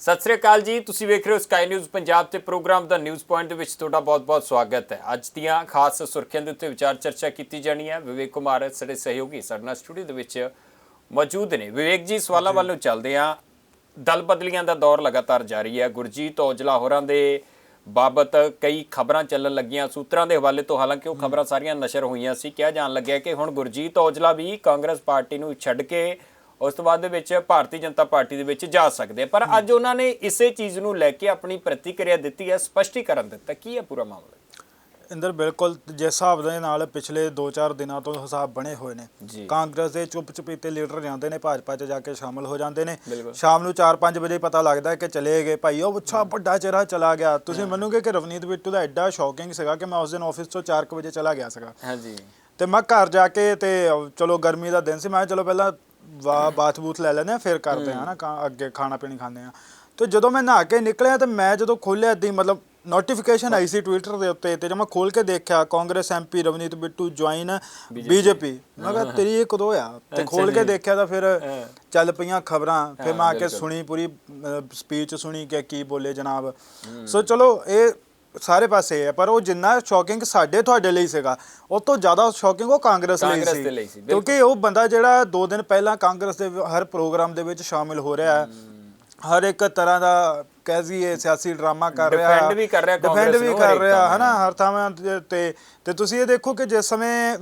ਸਤਿ ਸ੍ਰੀ ਅਕਾਲ ਜੀ। ਤੁਸੀਂ ਵੇਖ ਰਹੇ ਹੋ ਸਕਾਈ ਨਿਊਜ਼ ਪੰਜਾਬ ਤੇ ਪ੍ਰੋਗਰਾਮ ਦਾ ਨਿਊਜ਼ ਪੁਆਇੰਟ ਦੇ ਵਿੱਚ ਤੁਹਾਡਾ ਬਹੁਤ-ਬਹੁਤ ਸਵਾਗਤ ਹੈ। ਅੱਜ ਦੀਆਂ ਖਾਸ ਸੁਰਖੀਆਂ ਦੇ ਉੱਤੇ ਵਿਚਾਰ ਚਰਚਾ ਕੀਤੀ ਜਾਣੀ ਹੈ। ਵਿਵੇਕ ਕੁਮਾਰ ਸਾਡੇ ਸਹਿਯੋਗੀ ਸਾਡੇ ਨਾਲ ਸਟੂਡੀਓ ਦੇ ਵਿੱਚ ਮੌਜੂਦ ਨੇ। ਵਿਵੇਕ ਜੀ ਸਵਾਲਾਂ ਵੱਲ ਨੂੰ ਚੱਲਦੇ ਹਾਂ। ਦਲ ਬਦਲੀਆਂ ਦਾ ਦੌਰ ਲਗਾਤਾਰ ਜਾਰੀ ਹੈ। ਗੁਰਜੀਤ ਔਜਲਾ ਹੋਰਾਂ ਦੇ ਬਾਬਤ ਕਈ ਖਬਰਾਂ ਚੱਲਣ ਲੱਗੀਆਂ। ਸੂਤਰਾਂ ਦੇ ਹਵਾਲੇ ਤੋਂ ਹਾਲਾਂਕਿ ਉਹ ਖਬਰਾਂ ਸਾਰੀਆਂ ਨਸ਼ਰ ਹੋਈਆਂ ਸੀ। ਕਿਹਾ ਜਾਣ ਲੱਗਿਆ ਕਿ ਹੁਣ ਗੁਰਜੀਤ ਔਜਲਾ ਵੀ ਕਾਂਗਰਸ ਪਾਰਟੀ ਨੂੰ ਛੱਡ ਕੇ ਉਸ ਤੋਂ ਬਾਅਦ ਦੇ ਵਿੱਚ ਭਾਰਤੀ ਜਨਤਾ ਪਾਰਟੀ ਦੇ ਵਿੱਚ ਜਾ ਸਕਦੇ ਆ। ਪਰ ਅੱਜ ਉਹਨਾਂ ਨੇ ਇਸੇ ਚੀਜ਼ ਨੂੰ ਲੈ ਕੇ ਆਪਣੀ ਪ੍ਰਤੀਕਿਰਿਆ ਦਿੱਤੀ ਹੈ ਸਪਸ਼ਟੀਕਰਨ ਦਿੱਤਾ। ਕੀ ਹੈ ਪੂਰਾ ਮਾਮਲਾ? ਇੰਦਰ ਬਿਲਕੁਲ ਜਿਸ ਹਿਸਾਬ ਦੇ ਨਾਲ ਪਿਛਲੇ 2-4 ਦਿਨਾਂ ਤੋਂ ਹਿਸਾਬ ਬਣੇ ਹੋਏ ਨੇ। ਕਾਂਗਰਸ ਦੇ ਚੁੱਪ ਚਪੀਤੇ ਲੀਡਰ ਜਾਂਦੇ ਨੇ ਭਾਜਪਾ 'ਚ ਜਾ ਕੇ ਸ਼ਾਮਲ ਹੋ ਜਾਂਦੇ ਨੇ। ਸ਼ਾਮ ਨੂੰ 4-5 ਵਜੇ ਪਤਾ ਲੱਗਦਾ ਹੈ ਕਿ ਚਲੇ ਗਏ। ਭਾਈ ਉਹ ਅੱਛਾ ਵੱਡਾ ਚਿਹਰਾ ਚਲਾ ਗਿਆ। ਤੁਸੀਂ ਮੰਨੋਗੇ ਕਿ ਰਵਨੀਤ ਬਿੱਟੂ ਦਾ ਐਡਾ ਸ਼ੌਕਿੰਗ ਸੀਗਾ ਕਿ ਮੈਂ ਉਸ ਦਿਨ ਆਫਿਸ ਤੋਂ 4 ਵਜੇ ਚਲਾ ਗਿਆ ਸੀਗਾ। ਹਾਂਜੀ। ਤੇ ਮੈਂ ਘਰ ਜਾ ਕੇ ਤੇ ਚਲੋ ਗਰਮੀ ਦਾ ਦਿਨ ਸੀ ਮੈਂ ਚਲੋ ਪਹਿਲਾਂ ਬਾਥ ਬੂਥ ਲੈ ਆ ਫਿਰ ਕਰਦੇ ਆ ਨਾ ਅੱਗੇ ਖਾਣਾ ਪੀਣੀ ਖਾਂਦੇ ਆ। ਤੇ ਜਦੋਂ ਮੈਂ ਨਹਾ ਕੇ ਨਿਕਲਿਆ ਤੇ ਮੈਂ ਜਦੋਂ ਖੋਲਿਆ ਹੀ ਮਤਲਬ ਨੋਟੀਫਿਕੇਸ਼ਨ ਆਈ ਸੀ ਟਵਿੱਟਰ ਦੇ ਉੱਤੇ ਤੇ ਜਦ ਮੈਂ ਖੋਲ ਕੇ ਦੇਖਿਆ Congress MP Ravneet Bittu join BJP. ਮੈਂ ਕਿਹਾ ਤੇਰੀ ਇਹ ਕਦੋਂ ਆ। ਤੇ ਖੋਲ ਕੇ ਦੇਖਿਆ ਤਾਂ ਫਿਰ ਚੱਲ ਪਈਆਂ ਖਬਰਾਂ। ਫਿਰ ਮੈਂ ਆ ਕੇ ਸੁਣੀ ਪੂਰੀ ਸਪੀਚ ਸੁਣੀ ਕਿ ਕੀ ਬੋਲੇ ਜਨਾਬ। ਸੋ ਚਲੋ ਇਹ ਸਾਰੇ ਪਾਸੇ ਹੈ ਪਰ ਉਹ ਜਿੰਨਾ ਸ਼ੌਕਿੰਗ ਸਾਡੇ ਤੁਹਾਡੇ ਲਈ ਸੀਗਾ ਉਹ ਤੋਂ ਜ਼ਿਆਦਾ ਸ਼ੌਕਿੰਗ ਉਹ ਕਾਂਗਰਸ ਲਈ ਕਾਂਗਰਸ ਸੀ ਦੇ ਲਈ ਸੀ, ਬਿਲਕੁਲ। ਕਿਉਂਕਿ ਉਹ ਬੰਦਾ ਜਿਹੜਾ 2 ਦਿਨ ਪਹਿਲਾਂ ਕਾਂਗਰਸ ਦੇ ਹਰ ਪ੍ਰੋਗਰਾਮ ਦੇ ਵਿੱਚ ਸ਼ਾਮਿਲ ਹੋ ਰਿਹਾ ਹੈ ਹਰ ਇੱਕ ਤਰ੍ਹਾਂ ਦਾ ਕਹਿ ਦਈਏ ਸਿਆਸੀ ਡਰਾਮਾ ਕਰ ਰਿਹਾ। Defend ਵੀ ਕਰ ਰਿਹਾ ਕਾਂਗਰਸ ਵੀ ਕਰ ਰਿਹਾ ਥਾਂ ਹੈ ਨਾ। ਹਰ ਥਾਂ ਤੇ- ਤੇ ਤੁਸੀਂ ਇਹ ਦੇਖੋ ਕਿ ਜਿਸ ਸਮੇਂ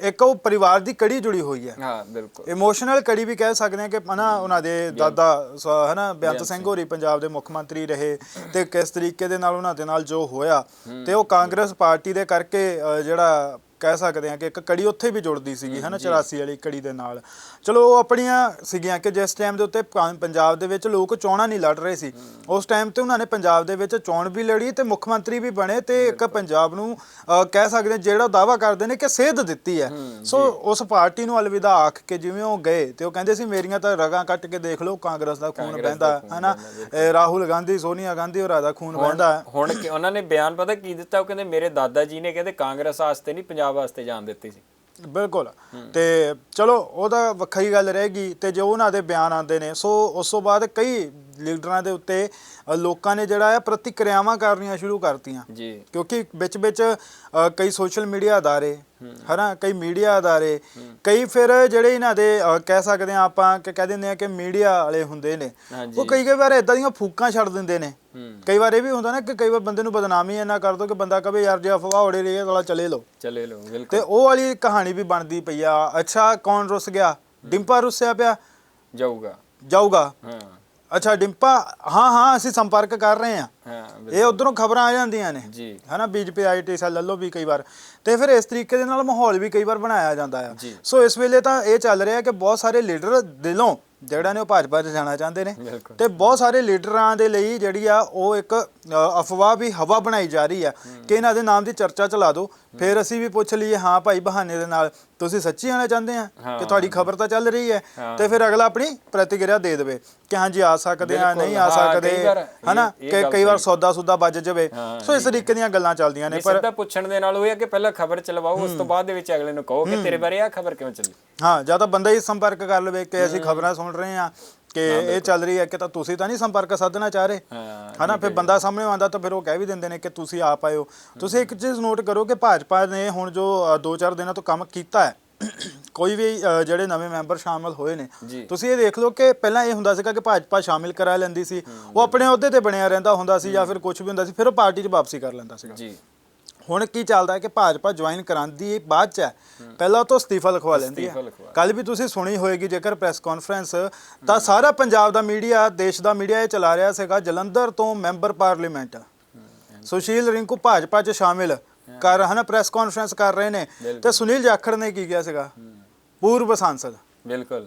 ਇੱਕ ਉਹ ਪਰਿਵਾਰ ਦੀ ਕੜੀ ਜੁੜੀ ਹੋਈ ਹੈ। ਹਾਂ ਬਿਲਕੁਲ। ਇਮੋਸ਼ਨਲ ਕੜੀ ਵੀ ਕਹਿ ਸਕਦੇ ਹਾਂ ਕਿ ਹਨਾ ਉਹਨਾਂ ਦੇ ਦਾਦਾ ਹਨਾ ਬੇਅੰਤ ਸਿੰਘ ਹੋਰੀ ਪੰਜਾਬ ਦੇ ਮੁੱਖ ਮੰਤਰੀ ਰਹੇ ਤੇ ਕਿਸ ਤਰੀਕੇ ਦੇ ਨਾਲ ਉਹਨਾਂ ਦੇ ਨਾਲ ਜੋ ਹੋਇਆ ਤੇ ਉਹ ਕਾਂਗਰਸ ਪਾਰਟੀ ਦੇ ਕਰਕੇ ਜਿਹੜਾ ਕਹਿ ਸਕਦੇ ਹਾਂ ਕਿ ਇੱਕ ਕੜੀ ਉੱਥੇ ਵੀ ਜੁੜਦੀ ਸੀਗੀ ਹਨਾ 84 ਵਾਲੀ ਕੜੀ ਦੇ ਨਾਲ। ਚਲੋ ਉਹ ਆਪਣੀਆਂ ਸੀਗੀਆਂ ਕਿ ਜਿਸ ਟਾਈਮ ਦੇ ਉੱਤੇ ਪੰ- ਪੰਜਾਬ ਦੇ ਵਿੱਚ ਲੋਕ ਚੋਣਾਂ ਨਹੀਂ ਲੜ ਰਹੇ ਸੀ। ਉਸ ਟਾਈਮ ਤੇ ਉਹਨਾਂ ਨੇ ਪੰਜਾਬ ਦੇ ਵਿੱਚ ਚੋਣ ਵੀ ਲੜੀ ਤੇ ਮੁੱਖ ਮੰਤਰੀ ਵੀ ਬਣੇ ਤੇ ਇੱਕ ਪੰਜਾਬ ਨੂੰ ਅ, ਕਹਿ ਸਕਦੇ ਹਾਂ ਜਿਹੜਾ ਦਾਵਾ ਕਰਦੇ ਨੇ ਕਿ ਸੇਧ ਦਿੱਤੀ ਹੈ। ਸੋ ਉਸ ਪਾਰਟੀ ਨੂੰ ਅਲਵਿਦਾ ਆਖ ਕੇ ਜਿਵੇਂ ਉਹ ਗਏ ਤੇ ਉਹ ਕਹਿੰਦੇ ਸੀ ਮੇਰੀਆਂ ਤਾਂ ਰਗਾਂ ਕੱਟ ਕੇ ਦੇਖ ਲਓ ਕਾਂਗਰਸ ਦਾ ਖੂਨ ਕਾਂਗਰਸ ਬਹਿੰਦਾ ਦਾ ਖੂਨ ਹਨਾ? ਇਹ ਰਾਹੁਲ ਗਾਂਧੀ ਸੋਨੀਆ ਗਾਂਧੀ ਹੋਰਾਂ ਦਾ ਖੂਨ ਬਹਿੰਦਾ ਹੈ। ਹੁਣ ਕਿ- ਉਹਨਾਂ ਨੇ ਬਿਆਨ ਪਤਾ ਕੀ ਦਿੱਤਾ? ਉਹ ਕਹਿੰਦੇ ਮੇਰੇ ਦਾਦਾ ਜੀ ਨੇ ਕਹਿੰਦੇ ਕਾਂਗਰਸ ਵਾਸਤੇ ਨਹੀਂ ਪੰਜਾਬ ਵਾਸਤੇ ਜਾਨ ਦਿੱਤੀ ਸੀ। ਬਿਲਕੁਲ। ਤੇ ਚਲੋ, ਉਹ ਤਾਂ ਵੱਖਰੀ ਗੱਲ ਰਹੇਗੀ ਤੇ ਜੋ ਉਹਨਾਂ ਦੇ ਬਿਆਨ ਆਉਂਦੇ ਨੇ, ਸੋ ਉਸ ਤੋਂ ਬਾਅਦ ਕਈ ਲੀਡਰਾਂ ਦੇ ਉੱਤੇ ਅ, ਲੋਕਾਂ ਨੇ ਜਿਹੜਾ ਹੈ ਪ੍ਰਤੀਕਿਰਿਆਵਾਂ ਕਰਨੀਆਂ ਸ਼ੁਰੂ ਕਰਤੀਆਂ। ਜੀ। ਕਿਉਂਕਿ ਵਿੱਚ ਵਿੱਚ ਅ, ਕਈ ਸੋਸ਼ਲ ਮੀਡੀਆ ਅਦਾਰੇ ਹਨਾ ਕਈ ਮੀਡੀਆ ਅਦਾਰੇ ਕਈ ਫਿਰ ਜਿਹੜੇ ਇਹਨਾਂ ਦੇ ਅ, ਕਹਿ ਸਕਦੇ ਆ ਆਪਾਂ ਕਿ ਕਹਿ ਦਿੰਦੇ ਆ ਕਿ ਮੀਡੀਆ ਵਾਲੇ ਹੁੰਦੇ ਨੇ। ਹਾਂਜੀ। ਉਹ ਕਈ ਕਈ ਵਾਰ ਇਦਾਂ ਦੀਆਂ ਫੂਕਾਂ ਛੱਡ ਦਿੰਦੇ ਨੇ। ਹੂੰ। ਕਈ ਵਾਰ ਇਹ ਵੀ ਹੁੰਦਾ ਨਾ ਕਿ ਕਈ ਵਾਰ ਬੰਦੇ ਨੂੰ ਬਦਨਾਮੀ ਇੰਨਾ ਕਰ ਦੋ ਕਿ ਬੰਦਾ ਕਹੇ ਯਾਰ ਜੇ ਅਫਵਾਹ ਉੜੇ ਰਹੀ ਹੈ ਤਾਂ ਚਲੇ ਲਓ। ਚਲੇ ਲੋ ਤੇ ਬਿਲਕੁਲ ਉਹ ਵਾਲੀ ਕਹਾਣੀ ਵੀ ਬਣਦੀ ਪਈ ਆ। ਅੱਛਾ ਕੌਣ ਰੁੱਸ ਗਿਆ? ਡਿੰਪਾ ਰੁੱਸਿਆ ਪਿਆ? ਜਾਊਗਾ। ਜਾਊਗਾ। ਹਾਂ। ਅੱਛਾ ਡਿੰਪਾ ਹਾਂ ਹਾਂ ਅਸੀਂ ਸੰਪਰਕ ਕਰ ਰਹੇ ਹਾਂ। ਇਹ ਉਧਰੋਂ ਖਬਰਾਂ ਆ ਜਾਂਦੀਆਂ ਨੇ। ਜੀ। ਹਨਾ ਬੀਜਪੀ ਆਈਟੀ ਸੈੱਲ ਲੱਲੋ ਵੀ ਕਈ ਵਾਰ। ਤੇ ਫਿਰ ਇਸ ਤਰੀਕੇ ਦੇ ਨਾਲ ਮਾਹੌਲ ਵੀ ਕਈ ਵਾਰ ਬਣਾਇਆ ਜਾਂਦਾ ਆ। ਜੀ। ਸੋ ਇਸ ਵੇਲੇ ਤਾਂ ਇਹ ਚੱਲ ਰਿਹਾ ਕਿ ਬਹੁਤ ਸਾਰੇ ਲੀਡਰ ਦਿਲੋਂ ਜਿਹੜਾ ਨੇ ਉਹ ਭਾਜਪਾ 'ਚ ਜਾਣਾ ਚਾਹੁੰਦੇ ਨੇ ਤੇ ਬਹੁਤ ਸਾਰੇ ਲੀਡਰਾਂ ਦੇ ਲਈ ਜਿਹੜੀ ਆ ਉਹ ਇੱਕ ਅਫਵਾਹ ਵੀ ਹਵਾ ਬਣਾਈ ਜਾ ਰਹੀ ਆ ਕਿ ਇਹਨਾਂ ਦੇ ਨਾਮ ਦੀ ਚਰਚਾ ਚਲਾ ਦਿਓ। ਫਿਰ ਅਸੀਂ ਵੀ ਪੁੱਛ ਲਈਏ ਹਾਂ ਭਾਈ ਬਹਾਨੇ ਦੇ ਨਾਲ ਤੁਸੀਂ ਸੱਚੀ ਆਣਾ ਚਾਹੁੰਦੇ ਆ ਹਾਂ। ਕਿ ਤੁਹਾਡੀ ਖਬਰ ਤਾਂ ਚੱਲ ਰਹੀ ਹੈ ਹਾਂ। ਤੇ ਫਿਰ ਅਗਲਾ ਆਪਣੀ ਪ੍ਰਤੀਕਿਰਿਆ ਦੇ ਦੇਵੇ ਕਿ ਹਾਂਜੀ ਆ ਸਕਦੇ ਆ ਨਹੀਂ ਆ ਹਾਂ, ਸਕਦੇ। ਹਨਾ? ਕਿ ਕਈ ਵਾਰ। ਸੌਦਾ ਸੁਦਾ ਵੱਜ ਜਾਵੇ। ਹਾਂ, ਸੋ ਇਸ ਤਰੀਕੇ ਦੀਆਂ ਗੱਲਾਂ ਚੱਲਦੀਆਂ ਨੇ ਪਰ ਸਿੱਧਾ ਪੁੱਛਣ ਦੇ ਨਾਲ ਉਹ ਹੈ ਕਿ ਪਹਿਲਾਂ ਖਬਰ ਚਲਵਾਓ ਉਸ ਤੋਂ ਬਾਅਦ ਦੇ ਵਿੱਚ ਅਗਲੇ ਨੂੰ ਕਹੋ ਕਿ ਤੇਰੇ ਬਾਰੇ ਆ ਖਬਰ ਕਿਉਂ ਚੱਲੀ? ਹਾਂ ਜਾਂ ਤਾਂ ਬੰਦਾ ਹੀ ਸੰਪਰਕ ਕਰ ਲਵੇ ਕਿ ਅਸੀਂ ਖਬਰਾਂ ਸੁਣ ਰਹੇ ਹਾਂ ਕਿ ਇਹ ਚੱਲ ਰਹੀ ਹੈ ਕਿ ਤਾਂ ਤੁਸੀਂ ਤਾਂ ਨਹੀਂ ਸੰਪਰਕ ਸਾਧਣਾ ਚਾਹ ਰਹੇ। ਹਾਂ ਹਨਾ ਫਿਰ ਬੰਦਾ ਸਾਹਮਣੇ ਆਉਂਦਾ ਤਾਂ ਫਿਰ ਉਹ ਕਹਿ ਵੀ ਦਿੰਦੇ ਨੇ ਕਿ ਤੁਸੀਂ ਆਪ ਆਇਓ। ਤੁਸੀਂ ਇੱਕ ਚੀਜ਼ ਨੋਟ ਕਰੋ ਕਿ ਭਾਜਪਾ ਨੇ ਹੁਣ ਜੋ 2-4 ਦਿਨਾਂ ਤੋਂ ਕੰਮ ਕੀਤਾ ਹੈ ਕੋਈ ਵੀ ਜਿਹੜੇ ਨਵੇਂ ਮੈਂਬਰ ਸ਼ਾਮਲ ਹੋਏ ਨੇ। ਤੁਸੀਂ ਇਹ ਦੇਖ ਲਓ ਕਿ ਪਹਿਲਾਂ ਇਹ ਹੁੰਦਾ ਸੀਗਾ ਕਿ ਭਾਜਪਾ ਸ਼ਾਮਿਲ ਕਰਾ ਲੈਂਦੀ ਸੀ ਉਹ ਆਪਣੇ ਅਹੁਦੇ ਤੇ ਬਣਿਆ ਰਹਿੰਦਾ ਹੁੰਦਾ ਸੀ ਜਾਂ ਫਿਰ ਕੁਝ ਵੀ ਹੁੰਦਾ ਸੀ ਫਿਰ ਉਹ ਪਾਰਟੀ 'ਚ ਵਾਪਸੀ ਕਰ ਲੈਂਦਾ ਸੀਗਾ। ਜੀ। ਹੁਣ ਕੀ ਚੱਲਦਾ ਹੈ ਕਿ ਭਾਜਪਾ ਜੁਆਇਨ ਕਰਾਂਦੀ ਬਾਅਦ ਚ ਹੈ। ਪਹਿਲਾਂ ਤੋਂ ਅਸਤੀਫਾ ਲਿਖਵਾ ਲੈਂਦੀ ਹੈ। ਕੱਲ ਵੀ ਤੁਸੀਂ ਸੁਣੀ ਹੋਏਗੀ ਜੇਕਰ ਪ੍ਰੈਸ ਕਾਨਫਰੰਸ ਤਾਂ ਸਾਰਾ ਪੰਜਾਬ ਦਾ ਮੀਡੀਆ ਦੇਸ਼ ਦਾ ਮੀਡੀਆ ਇਹ ਚਲਾ ਰਿਹਾ ਸੀਗਾ ਜਲੰਧਰ ਤੋਂ ਮੈਂਬਰ ਪਾਰਲੀਮੈਂਟ ਸੁਸ਼ੀਲ ਰਿੰਕੂ ਭਾਜਪਾ ਚ ਸ਼ਾਮਿਲ ਕਰ ਹਨਾ ਪ੍ਰੈਸ ਕਾਨਫਰੰਸ ਕਰ ਰਹੇ ਨੇ। ਤੇ ਸੁਨੀਲ ਜਾਖੜ ਨੇ ਕੀ ਕਿਹਾ ਸੀਗਾ? ਪੂਰਵ ਸਾਂਸਦ। ਬਿਲਕੁਲ।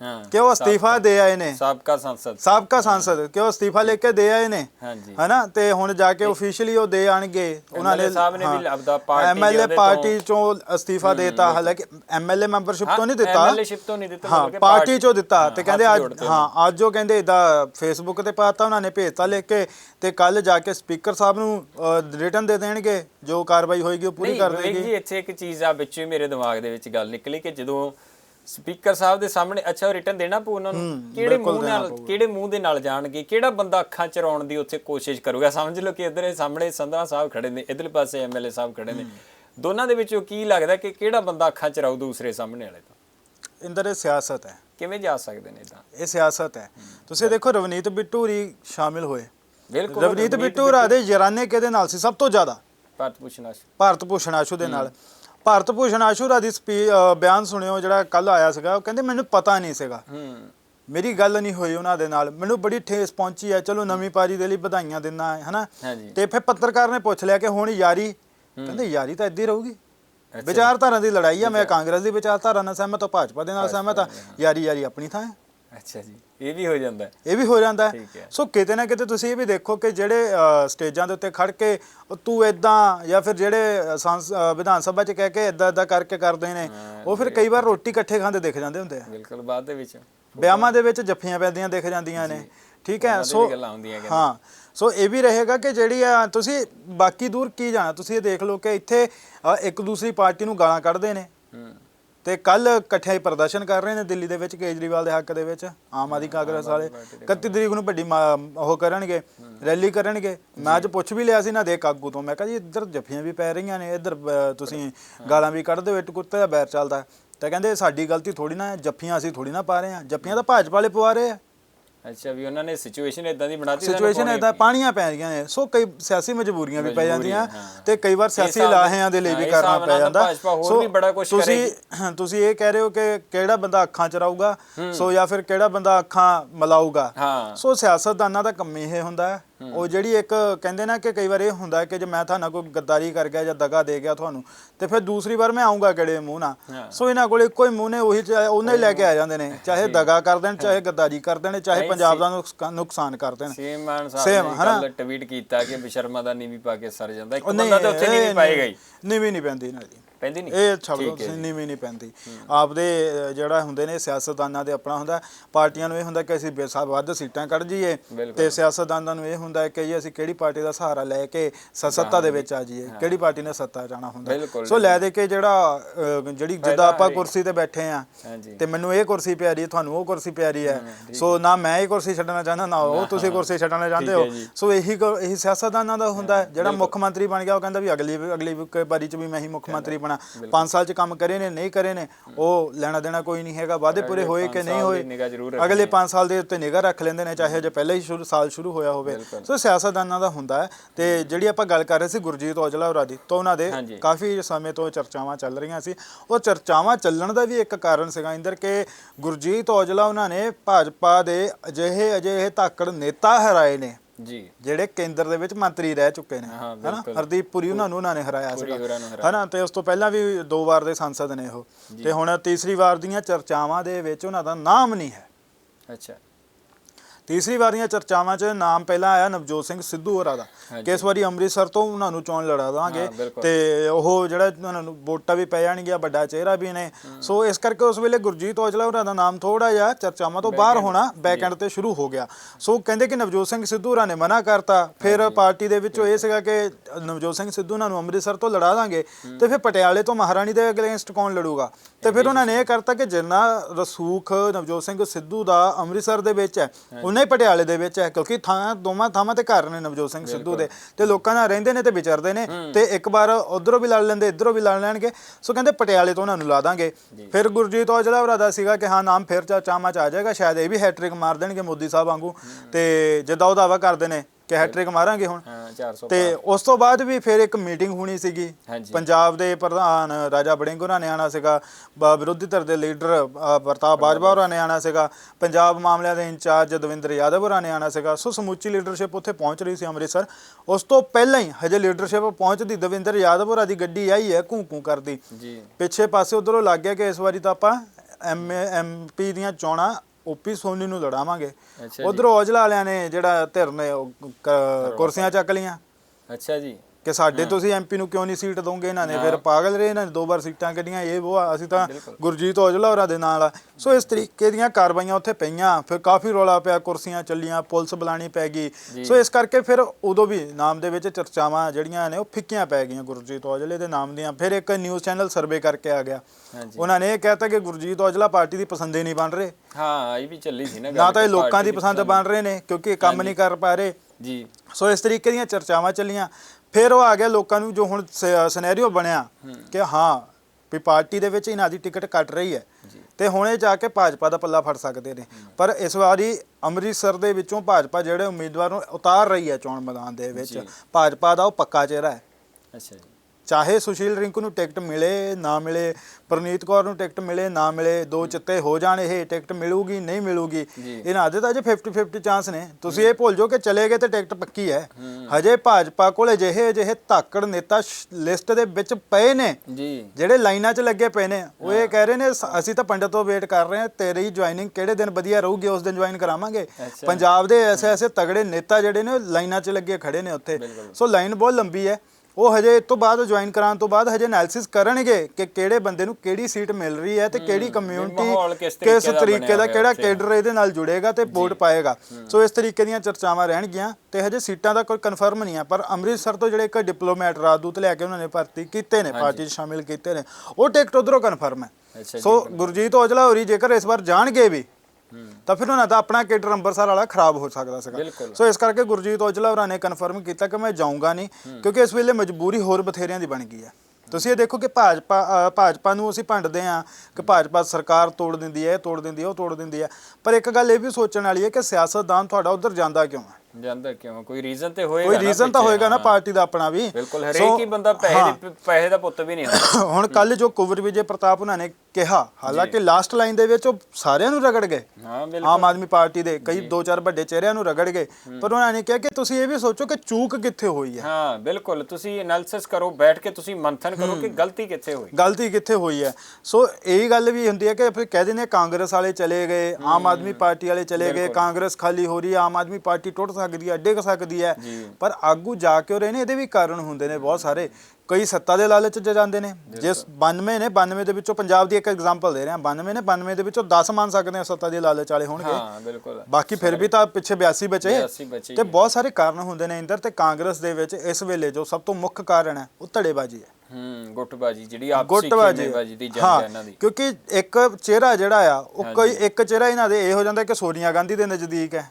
ਹਾਂ ਕਿ ਉਹ ਅਸਤੀਫਾ ਦੇ ਆਏ ਨੇ। ਸਾਬਕਾ ਸੰਸਦ। ਸਾਬਕਾ ਸਾਂਸਦ ਕਿ ਉਹ ਅਸਤੀਫਾ ਲੈ ਕੇ ਦੇ ਆਏ ਨੇ। ਹਾਂਜੀ। ਹਨਾ? ਤੇ ਹੁਣ ਜਾ ਕੇ ਆਫੀਸ਼ੀਅਲੀ ਉਹ ਦੇ ਆਣਗੇ। ਉਹਨਾਂ ਨੇ ਸਾਹਿਬ ਨੇ ਵੀ ਆਪਦਾ ਪਾਰਟੀ ਦੇ ਐਮਐਲਏ ਪਾਰਟੀ ਚੋਂ ਅਸਤੀਫਾ ਦੇਤਾ। ਹਾਲਾਂਕਿ ਐਮਐਲਏ ਮੈਂਬਰਸ਼ਿਪ ਤੋਂ ਨਹੀਂ ਦਿੱਤਾ। ਐਮਐਲਏਸ਼ਿਪ ਤੋਂ ਨਹੀਂ ਦਿੱਤਾ ਹਾਂ ਪਾਰਟੀ ਚੋਂ ਦਿੱਤਾ। ਤੇ ਕਹਿੰਦੇ ਅੱਜ ਹਾਂ ਅੱਜ ਉਹ ਕਹਿੰਦੇ ਇਦਾਂ ਫੇਸਬੁੱਕ ਤੇ ਪਾਤਾ ਉਹਨਾਂ ਨੇ ਭੇਜਤਾ ਲਿਖ ਕੇ। ਤੇ ਕੱਲ ਜਾ ਕੇ ਸਪੀਕਰ ਸਾਹਿਬ ਨੂੰ ਰਿਟਰਨ ਦੇ ਦੇਣਗੇ। ਜੋ ਕਾਰਵਾਈ ਹੋਏਗੀ ਉਹ ਪੂਰੀ ਕਰ ਦੇਗੀ। ਜੀ ਇੱਥੇ ਇੱਕ ਚੀਜ਼ ਆ ਵਿੱਚੋਂ ਮੇਰੇ ਦਿਮਾਗ ਦੇ ਵਿੱਚ ਗੱਲ ਨਿਕਲੀ ਕਿ ਜਦੋਂ ਸਪੀਕਰ ਸਾਹਿਬ ਦੇ ਸਾਹਮਣੇ ਅੱਛਾ ਰਿਟਰਨ ਦੇਣਾ ਪਊ ਉਹਨਾਂ ਨੂੰ? ਕਿਹੜੇ ਮੂੰਹ ਨਾਲ। ਕਿਹੜੇ ਮੂੰਹ ਦੇ ਨਾਲ ਜਾਣਗੇ? ਕਿਹੜਾ ਬੰਦਾ ਅੱਖਾਂ ਚਰਾਉਣ ਦੀ ਉੱਥੇ ਕੋਸ਼ਿਸ਼ ਕਰੂਗਾ? ਸਮਝ ਲਓ ਕਿ ਇੱਧਰ ਇਹ ਸਾਹਮਣੇ ਸੰਧਵਾ ਸਾਹਿਬ ਖੜੇ ਨੇ ਇਧਰਲੇ ਪਾਸੇ ਐਮਐਲਏ ਸਾਹਿਬ ਖੜੇ ਨੇ। ਦੋਨਾਂ ਦੇ ਵਿੱਚੋਂ ਕੀ ਲੱਗਦਾ ਕਿ ਕਿਹੜਾ ਬੰਦਾ ਅੱਖਾਂ ਚਰਾਊ ਦੂਸਰੇ ਸਾਹਮਣੇ ਵਾਲੇ ਤੋਂ? ਇੰਦਰ ਇਹ ਸਿਆਸਤ ਹੈ। ਕਿਵੇਂ ਜਾ ਸਕਦੇ ਨੇ ਇਦਾਂ? ਇਹ ਸਿਆਸਤ ਹੈ। ਤੁਸੀਂ ਦੇਖੋ ਰਵਨੀਤ ਬਿੱਟੂਰੀ ਸ਼ਾਮਿਲ ਹੋਏ। ਬਿਲਕੁਲ। ਰਵਨੀਤ ਬਿੱਟੂ ਦੇ ਜਰਾਨੇ ਕਿਹਦੇ ਨਾਲ ਸੀ? ਸਭ ਤੋਂ ਜ਼ਿਆਦਾ। ਭਾਰਤ ਸੀ। ਭਾਰਤ ਭੂਸ਼ਣ ਆਸ਼ੂ ਦੇ ਨਾਲ। ਭਾਰਤ ਭੂਸ਼ਣ ਆਸ਼ੂ ਦਾ ਸਪੀ- ਅ, ਬਿਆਨ ਸੁਣਿਓ ਜਿਹੜਾ ਕੱਲ ਆਇਆ ਸੀਗਾ ਉਹ ਕਹਿੰਦੇ ਮੈਨੂੰ ਪਤਾ ਨਹੀਂ ਸੀਗਾ। ਹੂੰ। ਮੇਰੀ ਗੱਲ ਨਹੀਂ ਹੋਈ ਉਹਨਾਂ ਦੇ ਨਾਲ। ਮੈਨੂੰ ਬੜੀ ਠੇਸ ਪਹੁੰਚੀ ਹੈ ਚਲੋ ਨਵੀਂ ਪਾਰੀ ਦੇ ਲਈ ਵਧਾਈਆਂ ਦਿੰਦਾ ਹੈ ਹਨਾ? ਹਾਂਜੀ। ਤੇ ਫਿਰ ਪੱਤਰਕਾਰ ਨੇ ਪੁੱਛ ਲਿਆ ਕਿ ਹੁਣ ਯਾਰੀ? ਕਹਿੰਦੇ ਯਾਰੀ ਤਾਂ ਇੱਦਾਂ ਰਹੂਗੀ। ਵਿਚਾਰਧਾਰਾ ਦੀ ਲੜਾਈ ਆ ਮੈਂ ਕਾਂਗਰਸ ਦੀ ਵਿਚਾਰਧਾਰਾ ਨਾਲ ਸਹਿਮਤ ਹਾਂ ਭਾਜਪਾ ਦੇ ਨਾਲ ਸਹਿਮਤ ਹਾਂ। ਯਾਰੀ ਯਾਰੀ ਆਪਣੀ ਥਾਂ ਹੈ। ਅੱਛਾ ਜੀ। ਇਹ ਵੀ ਹੋ ਜਾਂਦਾ। ਇਹ ਵੀ ਹੋ ਜਾਂਦਾ। ਸੋ ਕਿਤੇ ਨਾ ਕਿਤੇ ਤੁਸੀਂ ਇਹ ਵੀ ਦੇਖੋ ਕਿ ਜਿਹੜੇ ਸਟੇਜਾਂ ਦੇ ਉੱਤੇ ਖੜ ਕੇ ਤੂੰ ਇਦਾਂ ਜਾਂ ਫਿਰ ਜਿਹੜੇ ਵਿਧਾਨ ਸਭਾ 'ਚ ਕਹਿ ਕੇ ਇਦਾਂ ਇਦਾਂ ਕਰਕੇ ਕਰਦੇ ਨੇ ਉਹ ਫਿਰ ਕਈ ਵਾਰ ਰੋਟੀ ਇਕੱਠੇ ਖਾਂਦੇ ਦਿਖ ਜਾਂਦੇ ਹੁੰਦੇ ਆ। ਬਿਲਕੁਲ ਬਾਅਦ ਦੇ ਵਿੱਚ। ਵਿਆਹਾਂ ਦੇ ਵਿੱਚ ਜੱਫੀਆਂ ਪੈਂਦੀਆਂ ਦਿਖ ਜਾਂਦੀਆਂ ਨੇ। ਠੀਕ ਹੈ ਸੋ। ਹਾਂ ਸੋ ਇਹ ਵੀ ਰਹੇਗਾ ਕਿ ਜਿਹੜੀ ਆ ਤੁਸੀਂ ਬਾਕੀ ਦੂਰ ਕੀ ਜਾਣਾ ਤੁਸੀਂ ਇਹ ਦੇਖ ਲਓ ਕਿ ਇੱਥੇ ਇੱਕ ਦੂਸਰੀ ਪਾਰਟੀ ਨੂੰ ਗਾਲਾਂ ਕੱਢਦੇ ਨੇ। ਤੇ ਕੱਲ ਇਕੱਠੇ ਹੀ ਪ੍ਰਦਰਸ਼ਨ ਕਰ ਰਹੇ ਨੇ ਦਿੱਲੀ ਦੇ ਵਿੱਚ ਕੇਜਰੀਵਾਲ ਦੇ ਹੱਕ ਦੇ ਵਿੱਚ ਆਮ ਆਦਮੀ ਕਾਂਗਰਸ ਵਾਲੇ। 31 ਤਰੀਕ ਨੂੰ ਵੱਡੀ ਮਾ- ਉਹ ਕਰਨਗੇ ਰੈਲੀ ਕਰਨਗੇ। ਮੈਂ ਅੱਜ ਪੁੱਛ ਵੀ ਲਿਆ ਸੀ ਨਾ ਦੇ ਕਾਗੂ ਤੋਂ। ਮੈਂ ਕਿਹਾ ਜੀ ਇੱਧਰ ਜੱਫੀਆਂ ਵੀ ਪੈ ਰਹੀਆਂ ਨੇ ਇੱਧਰ ਅ, ਤੁਸੀਂ ਗਾਲਾਂ ਵੀ ਕੱਢਦੇ ਹੋ ਇੱਟ ਕੁੱਤੇ ਦਾ ਬੈਰ ਚੱਲਦਾ। ਤਾਂ ਕਹਿੰਦੇ ਸਾਡੀ ਗਲਤੀ ਥੋੜੀ ਨਾ ਹੈ ਜੱਫੀਆਂ ਅਸੀਂ ਥੋੜੀ ਨਾ ਪਾ ਰਹੇ ਹਾਂ। ਜੱਫੀਆਂ ਤਾਂ ਭਾਜਪਾ ਵਾਲੇ ਪਵਾ ਰਹੇ ਆ। ਅੱਛਾ ਵੀ ਉਹਨਾਂ ਨੇ ਸਿਚੁਏਸ਼ਨ ਇਦਾਂ ਦੀ ਬਣਾਤੀ ਸਿਚੁਏਸ਼ਨ ਇਦਾਂ ਪਾਣੀਆਂ ਪੈ ਰਹੀਆਂ ਨੇ। ਸੋ ਕਈ ਸਿਆਸੀ ਮਜਬੂਰੀਆਂ ਵੀ ਪੈ ਜਾਂਦੀਆਂ। ਤੇ ਕਈ ਵਾਰ ਸਿਆਸੀ ਲਾਹਿਆਂ ਦੇ ਲਈ ਵੀ ਕਰਨਾ ਪੈ ਜਾਂਦਾ। ਕੁਛ ਤੁਸੀਂ ਤੁਸੀਂ ਇਹ ਕਹਿ ਰਹੇ ਹੋ ਕਿ ਕਿਹੜਾ ਬੰਦਾ ਅੱਖਾਂ ਚਰਾਊਗਾ ਸੋ ਜਾਂ ਫਿਰ ਕਿਹੜਾ ਬੰਦਾ ਅੱਖਾਂ ਮਲਾਊਗਾ? ਹਾਂ। ਸੋ ਸਿਆਸਤਦਾਨਾਂ ਦਾ ਕੰਮ ਇਹ ਹੁੰਦਾ ਹੈ ਉਹ ਜਿਹੜੀ ਇੱਕ ਕਹਿੰਦੇ ਨਾ ਕਿ ਕਈ ਵਾਰ ਇਹ ਹੁੰਦਾ ਕਿ ਜੇ ਮੈਂ ਤੁਹਾਨੂੰ ਕੋਈ ਗੱਦਾਰੀ ਕਰ ਗਿਆ ਜਾਂ ਦਗਾ ਦੇ ਗਿਆ ਤੁਹਾਨੂੰ ਤੇ ਫਿਰ ਦੂਸਰੀ ਵਾਰ ਮੈਂ ਆਉਂਗਾ ਕਿਹੜੇ ਮੂੰਹ। ਨਾਲ। ਸੋ ਇਹਨਾਂ ਕੋਲ ਇੱਕੋ ਹੀ ਮੂੰਹ ਨੇ ਉਹੀ ਉਹਨੇ ਹੀ ਲੈ ਕੇ ਆ ਜਾਂਦੇ ਨੇ ਚਾਹੇ ਦਗਾ ਕਰ ਦੇਣ ਚਾਹੇ ਗੱਦਾਰੀ ਕਰ ਦੇਣ ਚਾਹੇ ਪੰਜਾਬ ਦਾ ਨੁਕਸਾਨ- ਕਰ ਦੇਣ। ਸੀਐਮ ਮਾਨ ਸਾਹਿਬ ਨੇ? ਕੱਲ ਟਵੀਟ ਕੀਤਾ ਕਿ ਬਿਸ਼ਰਮਾ ਦਾ ਨੀਵੀਂ ਪਾ ਕੇ ਸਰ ਜਾਂਦਾ। ਇੱਕ ਬੰਦਾ ਤਾਂ ਉੱਥੇ ਨਹੀਂ ਪਾਏਗਾ ਹੀ ਨੀਵੀਂ ਨਹੀਂ ਪੈਂਦੀ ਇਹਨਾਂ ਦੀ। ਪੈਂਦੀ ਨਹੀਂ ਇਹ ਜੀ। ਨੀਵੀਂ ਨਹੀਂ ਪੈਂਦੀ। ਆਪਦੇ ਜਿਹੜਾ ਹੁੰਦੇ ਨੇ ਸਿਆਸਤਦਾਨਾਂ ਦੇ ਆਪਣਾ ਹੁੰਦਾ ਪਾਰਟੀਆਂ ਨੂੰ ਇਹ ਹੁੰਦਾ ਕਿ ਅਸੀਂ ਵੱਧ ਸੀਟਾਂ ਕੱਢ ਜਾਈਏ ਬਿਲਕੁਲ। ਤੇ ਸਿਆਸਤਦਾਨਾਂ ਨੂੰ ਇਹ ਹੁੰਦਾ ਕਿ ਜੀ ਅਸੀਂ ਕਿਹੜੀ ਪਾਰਟੀ ਦਾ ਸਹਾਰਾ ਲੈ ਕੇ ਸੱਤਾ ਦੇ ਵਿੱਚ ਆ ਜਾਈਏ ਕਿਹੜੀ ਪਾਰਟੀ ਨੇ ਸੱਤਾ ਜਾਣਾ ਹੁੰਦਾ। ਸੋ ਲੈ ਦੇ ਕੇ ਜਿਹੜਾ ਜਿਹੜੀ ਜਿੱਦਾਂ ਆਪਾਂ ਕੁਰਸੀ ਤੇ ਬੈਠੇ ਆ ਤੇ ਮੈਨੂੰ ਇਹ ਕੁਰਸੀ ਪਿਆਰੀ ਹੈ ਤੁਹਾਨੂੰ ਉਹ ਕੁਰਸੀ ਪਿਆਰੀ ਹੈ। ਸੋ ਨਾ ਮੈਂ ਇਹ ਕੁਰਸੀ ਛੱਡਣਾ ਚਾਹੁੰਦਾ ਨਾ ਉਹ ਤੁਸੀਂ ਕੁਰਸੀ ਛੱਡਣਾ ਚਾਹੁੰਦੇ ਹੋ। ਸੋ ਇਹੀ ਇਹੀ ਸਿਆਸਤਦਾਨਾਂ ਦਾ ਹੁੰਦਾ। ਜਿਹੜਾ ਮੁੱਖ ਮੰਤਰੀ ਬਣ ਗਿਆ ਉਹ ਕਹਿੰਦਾ ਵੀ ਅਗਲੀ ਅਗਲੀ ਵਾਰੀ ਚ ਵੀ ਮੈਂ ਹੀ ਮੁੱਖ ਮੰਤਰੀ ਬਣਾ 5 ਸਾਲ ਚ ਕੰਮ ਕਰੇ ਨੇ ਨਹੀਂ ਕਰੇ ਨੇ ਉਹ ਲੈਣਾ ਦੇਣਾ ਕੋਈ ਨਹੀਂ ਹੈਗਾ ਵਾਅਦੇ ਪੂਰੇ ਹੋਏ ਕਿ ਨਹੀਂ ਹੋਏ ਅਗਲੇ ਹੈ। 5 ਸਾਲ ਦੇ ਉੱਤੇ ਨਿਗਾਹ ਰੱਖ ਲੈਂਦੇ ਨੇ ਚਾਹੇ ਜੇ ਪਹਿਲਾਂ ਹੀ ਸ਼ੁਰੂ ਸਾਲ ਸ਼ੁਰੂ ਹੋਇਆ ਹੋਵੇ। ਸੋ ਸਿਆਸਤਦਾਨਾਂ ਦਾ ਹੁੰਦਾ ਹੈ ਤੇ ਜਿਹੜੀ ਆਪਾਂ ਗੱਲ ਕਰ ਰਹੇ ਸੀ ਗੁਰਜੀਤ ਔਜਲਾ ਹੋਰਾਂ ਦੀ ਤਾਂ ਉਹਨਾਂ ਦੇ। ਕਾਫੀ ਸਮੇਂ ਤੋਂ ਚਰਚਾਵਾਂ ਚੱਲ ਰਹੀਆਂ ਸੀ ਉਹ ਚਰਚਾਵਾਂ ਚੱਲਣ ਦਾ ਵੀ ਇੱਕ ਕਾਰਨ ਸੀਗਾ ਇੰਦਰ ਕਿ ਗੁਰਜੀਤ ਔਜਲਾ ਉਹਨਾਂ ਨੇ ਭਾਜਪਾ ਦੇ ਅਜਿਹੇ ਅਜਿਹੇ ਧਾਕੜ ਨੇਤਾ ਹਰਾਏ ਨੇ ਜੀ। ਜਿਹੜੇ ਕੇਂਦਰ ਦੇ ਵਿੱਚ ਮੰਤਰੀ ਰਹਿ ਚੁੱਕੇ ਨੇ ਹਨਾ। ਹਰਦੀਪ ਪੁਰੀ ਉਹਨਾਂ ਨੂੰ ਉਹਨਾਂ ਨੇ ਹਰਾਇਆ ਹਰਾਇਆ। ਹਨਾ? ਤੇ ਉਸ ਤੋਂ ਪਹਿਲਾਂ ਵੀ ਦੋ ਵਾਰ ਦੇ ਸੰਸਦ ਨੇ ਉਹ। ਤੇ ਹੁਣ ਤੀਸਰੀ ਵਾਰ ਦੀਆਂ ਚਰਚਾਵਾਂ ਦੇ ਵਿੱਚ ਉਹਨਾਂ ਦਾ ਨਾਮ ਨਹੀਂ ਹੈ। ਅੱਛਾ। ਤੀਸਰੀ ਵਾਰ ਦੀਆਂ ਚਰਚਾਵਾਂ 'ਚ ਨਾਮ ਪਹਿਲਾਂ ਆਇਆ ਨਵਜੋਤ ਸਿੰਘ ਸਿੱਧੂ ਹੋਰਾਂ ਦਾ। ਕਿ ਇਸ ਵਾਰੀ ਅੰਮ੍ਰਿਤਸਰ ਤੋਂ ਉਹਨਾਂ ਨੂੰ ਚੋਣ ਲੜਾ ਦਾਂਗੇ। ਤੇ ਉਹ ਜਿਹੜਾ ਉਹਨਾਂ ਨੂੰ ਵੋਟਾਂ ਵੀ ਪੈ ਜਾਣਗੀਆਂ ਵੱਡਾ ਚਿਹਰਾ ਵੀ ਨੇ। ਸੋ ਇਸ ਕਰਕੇ ਉਸ ਵੇਲੇ ਗੁਰਜੀਤ ਔਜਲਾ ਹੋਰਾਂ ਦਾ ਨਾਮ ਥੋੜਾ ਜਿਹਾ ਚਰਚਾਵਾਂ ਤੋਂ ਬਾਹਰ ਹੋਣਾ ਬੈਕਐਂਡ ਤੇ ਸ਼ੁਰੂ ਹੋ ਗਿਆ। ਸੋ ਕਹਿੰਦੇ ਕਿ ਨਵਜੋਤ ਸਿੰਘ ਸਿੱਧੂ ਹੋਰਾਂ ਨੇ ਮਨਾ ਕਰਤਾ। ਫਿਰ ਪਾਰਟੀ ਦੇ ਵਿੱਚੋਂ ਇਹ ਸੀਗਾ ਕਿ ਨਵਜੋਤ ਸਿੰਘ ਸਿੱਧੂ ਉਹਨਾਂ ਨੂੰ ਅੰਮ੍ਰਿਤਸਰ ਤੋਂ ਲੜਾ ਦਾਂਗੇ। ਤੇ ਫਿਰ ਪਟਿਆਲੇ ਤੋਂ ਮਹਾਰਾਣੀ ਦੇ ਅਗੇਂਸਟ ਕੌਣ ਲੜੂਗਾ? ਤੇ ਫਿਰ ਉਹਨਾਂ ਨੇ ਇਹ ਕਰਤਾ ਕਿ ਜਿੰਨਾ ਰਸੂਖ ਨਵਜੋਤ ਸਿੰਘ ਸਿੱਧੂ ਦਾ ਅੰਮ੍ਰਿਤਸਰ ਦੇ ਵਿੱਚ ਹੈ ਹੀ ਪਟਿਆਲੇ ਦੇ ਵਿੱਚ ਹੈ ਕਿਉਂਕਿ ਥਾਂ ਦੋਵਾਂ ਥਾਵਾਂ ਤੇ ਘਰ ਨੇ ਨਵਜੋਤ ਸਿੰਘ ਸਿੱਧੂ ਦੇ। ਤੇ ਲੋਕਾਂ ਨਾਲ ਰਹਿੰਦੇ ਨੇ ਤੇ ਵਿਚਰਦੇ ਨੇ ਤੇ ਇੱਕ ਵਾਰ ਉਧਰੋਂ ਵੀ ਲੜ ਲੈਂਦੇ ਇਧਰੋਂ ਵੀ ਲੜ ਲੈਣਗੇ। ਸੋ ਕਹਿੰਦੇ ਪਟਿਆਲੇ ਤੋਂ ਉਹਨਾਂ ਨੂੰ ਲਾ ਦਾਂਗੇ। ਫਿਰ ਗੁਰਜੀਤ ਔਜਲਾ ਹੋਰਾਂ ਦਾ ਸੀਗਾ ਕਿ ਹਾਂ ਨਾਮ ਫਿਰ ਚਾ ਚਾਮਾ ਚ ਆ ਜਾਏਗਾ ਸ਼ਾਇਦ ਇਹ ਵੀ ਹੈਟ੍ਰਿਕ ਮਾਰ ਦੇਣਗੇ ਮੋਦੀ ਸਾਹਿਬ ਵਾਂਗੂ। ਤੇ ਜਿੱਦਾਂ ਉਹ ਦਾਵਾ ਕਰਦੇ ਨੇ ਕਿ ਹੈਟ੍ਰਿਕ ਮਾਰਾਂਗੇ ਹੁਣ। ਹਾਂ 400 ਤੇ ਉਸ ਤੋਂ ਬਾਅਦ ਵੀ ਫਿਰ ਇੱਕ ਮੀਟਿੰਗ ਹੋਣੀ ਸੀਗੀ। ਪੰਜਾਬ ਦੇ ਪ੍ਰਧਾਨ ਰਾਜਾ ਬੜਿੰਗ ਹੋਰਾਂ ਨੇ ਆਣਾ ਸੀਗਾ। ਵਿਰੋਧੀ ਧਿਰ ਦੇ ਲੀਡਰ ਪ੍ਰਤਾਪ ਬਾਜਵਾ ਹੋਰਾਂ ਨੇ ਆਣਾ ਸੀਗਾ। ਪੰਜਾਬ ਮਾਮਲਿਆਂ ਦੇ ਇੰਚਾਰਜ ਦਵਿੰਦਰ ਯਾਦਵ ਹੋਰਾਂ ਨੇ ਆਣਾ ਸੀਗਾ। ਸੋ ਸਮੁੱਚੀ ਲੀਡਰਸ਼ਿਪ ਉੱਥੇ ਪਹੁੰਚ ਰਹੀ ਸੀ ਅੰਮ੍ਰਿਤਸਰ। ਉਸ ਤੋਂ ਪਹਿਲਾਂ ਹੀ ਹਜੇ ਲੀਡਰਸ਼ਿਪ ਪਹੁੰਚਦੀ ਦਵਿੰਦਰ ਯਾਦਵ ਹੋਰਾਂ ਦੀ ਗੱਡੀ ਆਈ ਹੈ ਘੂੰ ਘੂੰ ਕਰਦੀ। ਜੀ। ਪਿੱਛੇ ਪਾਸੇ ਉਧਰੋਂ ਲੱਗ ਗਿਆ ਕਿ ਇਸ ਵਾਰੀ ਤਾਂ ਆਪਾਂ ਐਮ ਐਮਪੀ ਦੀਆਂ ਚੋਣਾਂ ਓਪੀ ਸੋਨੀ ਨੂੰ ਲੜਾਵਾਂਗੇ। ਅੱਛਾ ਜੀ। ਉਧਰੋਂ ਔਜਲਾ ਵਾਲਿਆਂ ਨੇ ਜਿਹੜਾ ਧਿਰ ਨੇ ਉਹ ਕ- ਕੁਰਸੀਆਂ ਚੱਕ ਲੀਆਂ ਅੱਛਾ ਜੀ। ਕਿ ਸਾਡੇ ਤੁਸੀਂ ਐਮਪੀ ਨੂੰ ਕਿਉਂ ਨਹੀਂ ਸੀਟ ਦੋਗੇ ਇਹਨਾਂ ਨੇ? ਫਿਰ ਪਾਗਲ ਰਹੇ ਇਹਨਾਂ ਨੇ ਦੋ ਵਾਰ ਸੀਟਾਂ ਕੱਢੀਆਂ ਇਹ ਉਹ ਅਸੀਂ ਤਾਂ ਗੁਰਜੀਤ ਔਜਲਾ ਹੋਰਾਂ ਦੇ ਨਾਲ ਸੋ ਇਸ ਤਰੀਕੇ ਦੀਆਂ ਕਾਰਵਾਈਆਂ ਉੱਥੇ ਪਈਆਂ ਫਿਰ ਕਾਫੀ ਰੌਲਾ ਪਿਆ ਕੁਰਸੀਆਂ ਚੱਲੀਆਂ ਪੁਲਿਸ ਬੁਲਾਣੀ ਪੈ ਗਈ। ਸੋ ਇਸ ਕਰਕੇ ਫਿਰ ਉਦੋਂ ਵੀ ਨਾਮ ਦੇ ਵਿੱਚ ਚਰਚਾਵਾਂ ਜਿਹੜੀਆਂ ਨੇ ਉਹ ਫਿੱਕੀਆਂ ਪੈ ਗਈਆਂ ਗੁਰਜੀਤ ਔਜਲੇ ਦੇ ਨਾਮ ਦੀਆਂ। ਫਿਰ ਇੱਕ ਨਿਊਜ਼ ਚੈਨਲ ਸਰਵੇ ਕਰਕੇ ਆ ਗਿਆ। ਉਹਨਾਂ ਨੇ ਇਹ ਕਹਿਤਾ ਕਿ ਗੁਰਜੀਤ ਔਜਲਾ ਪਾਰਟੀ ਦੀ ਪਸੰਦ ਹੀ ਨਹੀਂ ਬਣ ਰਹੇ। ਹਾਂ ਇਹ ਵੀ ਚੱਲੀ ਸੀ ਨਾ ਨਾ ਤਾਂ ਇਹ ਲੋਕਾਂ ਦੀ ਪਸੰਦ ਬਣ ਰਹੇ ਨੇ ਕਿਉਂਕਿ ਇਹ ਕੰਮ ਨਹੀਂ ਕਰ ਪਾ ਰਹੇ। ਜੀ। ਸੋ ਇਸ ਤਰੀਕੇ ਦੀਆਂ ਚਰਚਾਵਾਂ ਚੱਲੀਆਂ। ਫਿਰ ਉਹ ਆ ਗਿਆ ਲੋਕਾਂ ਨੂੰ ਜੋ ਹੁਣ ਸਿਨੈਰੀਓ ਬਣਿਆ ਕਿ ਹਾਂ ਵੀ ਪਾਰਟੀ ਦੇ ਵਿੱਚ ਇਹਨਾਂ ਦੀ ਟਿਕਟ ਕੱਟ ਰਹੀ ਹੈ ਤੇ ਹੁਣੇ ਜਾ ਕੇ ਭਾਜਪਾ ਦਾ ਪੱਲਾ ਫੜ ਸਕਦੇ ਨੇ। ਪਰ ਇਸ ਵਾਰੀ ਅੰਮ੍ਰਿਤਸਰ ਦੇ ਵਿੱਚੋਂ ਭਾਜਪਾ ਜਿਹੜੇ ਉਮੀਦਵਾਰ ਨੂੰ ਉਤਾਰ ਰਹੀ ਹੈ ਚੋਣ ਮੈਦਾਨ ਦੇ ਵਿੱਚ। ਭਾਜਪਾ ਦਾ ਉਹ ਪੱਕਾ ਚਿਹਰਾ ਹੈ। ਅੱਛਾ ਜੀ। ਚਾਹੇ ਸੁਸ਼ੀਲ ਰਿੰਕੂ ਨੂੰ ਟਿਕਟ ਮਿਲੇ ਨਾ ਮਿਲੇ ਪ੍ਰਨੀਤ ਕੌਰ ਨੂੰ ਟਿਕਟ ਮਿਲੇ ਨਾ ਮਿਲੇ ਦੋ ਚਿੱਤੇ ਹੋ ਜਾਣ ਇਹ ਟਿਕਟ ਮਿਲੂਗੀ ਨਹੀਂ ਮਿਲੂਗੀ। ਇਹਨਾਂ ਦੇ ਤਾਂ ਅਜੇ 50 50 ਚਾਂਸ ਨੇ। ਤੁਸੀਂ ਇਹ ਭੁੱਲ ਜਾਓ ਕਿ ਚਲੇ ਗਏ ਤੇ ਟਿਕਟ ਪੱਕੀ ਹੈ। ਹਜੇ ਭਾਜਪਾ ਕੋਲ ਅਜਿਹੇ ਅਜਿਹੇ ਧਾਕੜ ਨੇਤਾ ਲਿਸਟ ਦੇ ਵਿੱਚ ਪਏ ਨੇ। ਜਿਹੜੇ ਲਾਈਨਾਂ 'ਚ ਲੱਗੇ ਪਏ ਨੇ। ਉਹ ਇਹ ਕਹਿ ਰਹੇ ਨੇ ਅਸੀਂ ਤਾਂ ਪੰਡਤ ਤੋਂ ਵੇਟ ਕਰ ਰਹੇ ਹਾਂ। ਤੇਰੀ ਜੁਆਇਨਿੰਗ ਕਿਹੜੇ ਦਿਨ ਵਧੀਆ ਰਹੂਗੀ ਉਸ ਦਿਨ ਜੁਆਇਨ ਕਰਾਵਾਂਗੇ। ਪੰਜਾਬ ਦੇ ਐਸੇ ਐਸੇ ਤਗੜੇ ਨੇਤਾ ਜਿਹੜੇ ਨੇ ਲਾਈਨਾਂ 'ਚ ਲੱਗੇ ਖੜੇ ਨੇ ਉੱਥੇ। ਸੋ ਲਾਈਨ ਬਹੁਤ ਲੰਬੀ ਹੈ। ਉਹ ਹਜੇ ਇਸ ਤੋਂ ਬਾਅਦ ਜੁਆਇਨ ਕਰਾਉਣ ਤੋਂ ਬਾਅਦ ਹਜੇ ਐਨਾਲਿਸਿਸ ਕਰਨਗੇ ਕਿ ਕਿਹੜੇ ਬੰਦੇ ਨੂੰ ਕਿਹੜੀ ਸੀਟ ਮਿਲ ਰਹੀ ਹੈ ਤੇ ਕਿਹੜੀ ਕਮਿਊਨਿਟੀ ਕਿਸ ਤਰੀਕੇ ਦਾ ਕਿਹੜਾ। ਕੇਡਰ ਇਹਦੇ ਨਾਲ ਜੁੜੇਗਾ ਤੇ ਵੋਟ ਪਾਏਗਾ। ਸੋ ਇਸ ਤਰੀਕੇ ਦੀਆਂ ਚਰਚਾਵਾਂ ਰਹਿਣਗੀਆਂ ਤੇ ਹਜੇ ਸੀਟਾਂ ਦਾ ਕੋਈ ਕਨਫਰਮ ਨਹੀਂ ਆ ਪਰ ਅੰਮ੍ਰਿਤਸਰ ਤੋਂ ਜਿਹੜੇ ਇੱਕ ਡਿਪਲੋਮੈਟ ਰਾਜਦੂਤ ਲੈ ਕੇ ਉਹਨਾਂ ਨੇ ਭਰਤੀ ਕੀਤੇ ਨੇ ਪਾਰਟੀ 'ਚ ਸ਼ਾਮਿਲ ਕੀਤੇ ਨੇ ਉਹ ਟਿਕਟ ਉਧਰੋਂ ਕਨਫਰਮ ਹੈ। ਸੋ ਗੁਰਜੀਤ ਔਜਲਾ ਹੋਰੀ ਜੇਕਰ ਇਸ ਵਾਰ ਜਾਣਗੇ ਵੀ ਤਾਂ ਫਿਰ ਉਹਨਾਂ ਦਾ ਆਪਣਾ ਕੇਡਰ ਅੰਮ੍ਰਿਤਸਰ ਵਾਲਾ ਖਰਾਬ ਹੋ ਸਕਦਾ ਸੀਗਾ। ਸੋ ਇਸ ਕਰਕੇ ਗੁਰਜੀਤ ਔਜਲਾ ਹੋਰਾਂ ਨੇ ਕਨਫਰਮ ਕੀਤਾ ਕਿ ਮੈਂ ਜਾਊਂਗਾ ਨਹੀਂ ਕਿਉਂਕਿ ਇਸ ਵੇਲੇ ਮਜਬੂਰੀ ਹੋਰ ਬਥੇਰਿਆਂ ਦੀ ਬਣ ਗਈ ਹੈ। ਤੁਸੀਂ ਇਹ ਦੇਖੋ ਕਿ ਭਾਜਪਾ ਭਾਜਪਾ ਨੂੰ ਅਸੀਂ ਭੰਡਦੇ ਆ ਕਿ ਭਾਜਪਾ ਸਰਕਾਰ ਤੋੜ ਦਿੰਦੀ ਹੈ ਇਹ ਤੋੜ ਦਿੰਦੀ ਹੈ ਉਹ ਤੋੜ ਦਿੰਦੀ ਹੈ। ਪਰ ਇੱਕ ਗੱਲ ਇਹ ਵੀ ਸੋਚਣ ਵਾਲੀ ਹੈ ਕਿ ਸਿਆਸਤਦਾਨ ਤੁਹਾਡਾ ਉਧਰ ਜਾਂਦਾ ਕਿਉਂ ਹੈ? ਜਾਂਦਾ ਕਿਉਂ? ਕੋਈ ਰੀਜ਼ਨ ਤੇ ਹੋਏਗਾ ਕੋਈ ਰੀਜ਼ਨ ਤਾਂ ਹੋਏਗਾ ਨਾ। ਪਾਰਟੀ ਦਾ ਆਪਣਾ ਵੀ। ਬਿਲਕੁਲ ਹਰੇਕ ਹੀ ਬੰਦਾ ਪੈਸੇ ਪੈਸੇ ਦਾ ਪੁੱਤ ਵੀ ਨਹੀਂ ਹੁੰਦਾ। ਹੁਣ ਕੱਲ ਜੋ ਕੁਵਰ ਵਿਜੇ ਪ੍ਰਤਾਪ ਉਹਨਾਂ ਨੇ ਕਿਹਾ ਹਾਲਾਂਕਿ ਲਾਸਟ ਲਾਈਨ ਦੇ ਵਿੱਚ ਉਹ ਸਾਰਿਆਂ ਨੂੰ ਰਗੜ ਗਏ। ਹਾਂ ਬਿਲਕੁਲ। ਆਮ ਆਦਮੀ ਪਾਰਟੀ ਦੇ ਕਈ ਦੋ ਚਾਰ ਵੱਡੇ ਚਿਹਰਿਆਂ ਨੂੰ ਰਗੜ ਗਏ। ਪਰ ਉਹਨਾਂ ਨੇ ਕਿਹਾ ਕਿ ਤੁਸੀਂ ਇਹ ਵੀ ਸੋਚੋ ਕਿ ਚੂਕ ਕਿੱਥੇ ਹੋਈ ਹੈ। ਹਾਂ ਬਿਲਕੁਲ। ਤੁਸੀਂ ਐਨਾਲਿਸਿਸ ਕਰੋ ਬੈਠ ਕੇ ਤੁਸੀਂ ਮੰਥਨ ਕਰੋ ਕਿ ਗਲਤੀ ਕਿੱਥੇ ਹੋਈ। ਗਲਤੀ ਕਿੱਥੇ ਹੋਈ ਹੈ। ਸੋ ਇਹ ਗੱਲ ਵੀ ਹੁੰਦੀ ਹੈ ਕਿ ਫਿਰ ਕਹਿ ਦਿੰਦੇ ਕਾਂਗਰਸ ਵਾਲੇ ਚਲੇ ਗਏ ਆਮ ਆਦਮੀ ਪਾਰਟੀ ਵਾਲੇ ਚਲੇ ਗਏ ਕਾਂਗਰਸ ਖਾਲੀ ਹੋ ਰਹੀ ਹੈ ਆਮ ਆਦਮੀ ਪਾਰਟੀ ਟੁੱਟ ਸਕਦੀ ਹੈ ਡਿੱਗ ਸਕਦੀ ਹੈ। ਪਰ ਆਗੂ ਜਾ ਕੇ ਰਹੇ ਨੇ ਇਹਦੇ ਵੀ ਕਾਰਨ ਹੁੰਦੇ ਨੇ ਬਹੁਤ ਸਾਰੇ। ਕਈ ਸੱਤਾ ਦੇ ਲਾਲਚ 'ਚ ਜਾਂਦੇ ਨੇ। ਜਿਸ 92 ਨੇ 92 ਦੇ ਵਿੱਚੋਂ ਪੰਜਾਬ ਦੀ ਇੱਕ ਐਗਜ਼ਾਮਪਲ ਦੇ ਰਿਹਾ। 92 ਨੇ 92 ਦੇ ਵਿੱਚੋਂ 10 ਮੰਨ ਸਕਦੇ ਆ ਸੱਤਾ ਦੇ ਲਾਲਚ ਵਾਲੇ ਹੋਣਗੇ। ਹਾਂ ਬਿਲਕੁਲ। ਬਾਕੀ ਫਿਰ ਵੀ ਤਾਂ ਪਿੱਛੇ 82 ਬਚੇ। 82 ਬਚੇ ਤੇ ਬਹੁਤ ਸਾਰੇ ਕਾਰਨ ਹੁੰਦੇ ਨੇ ਇੰਦਰ। ਤੇ ਕਾਂਗਰਸ ਦੇ ਵਿੱਚ ਇਸ ਵੇਲੇ ਜੋ ਸਭ ਤੋਂ ਮੁੱਖ ਕਾਰਨ ਹੈ ਉਹ ਧੜੇਬਾਜ਼ੀ ਹੈ। ਹੂੰ ਗੁੱਟਬਾਜੀ ਜਿਹੜੀ ਆਪਸੀ ਗੁੱਟਬਾਜੀ ਖੇਮੇਬਾਜੀ ਦੀ ਜੰਗ ਹਾਂ ਇਹਨਾਂ ਦੀ। ਕਿਉਂਕਿ ਇੱਕ ਚਿਹਰਾ ਜਿਹੜਾ ਆ ਉਹ ਕੋਈ ਇੱਕ ਚਿਹਰਾ ਇਹਨਾਂ ਦੇ ਇਹ ਹੋ ਜਾਂਦਾ ਕਿ ਸੋਨੀਆ ਗਾਂਧੀ ਦੇ ਨਜ਼ਦੀਕ ਹਾਂ।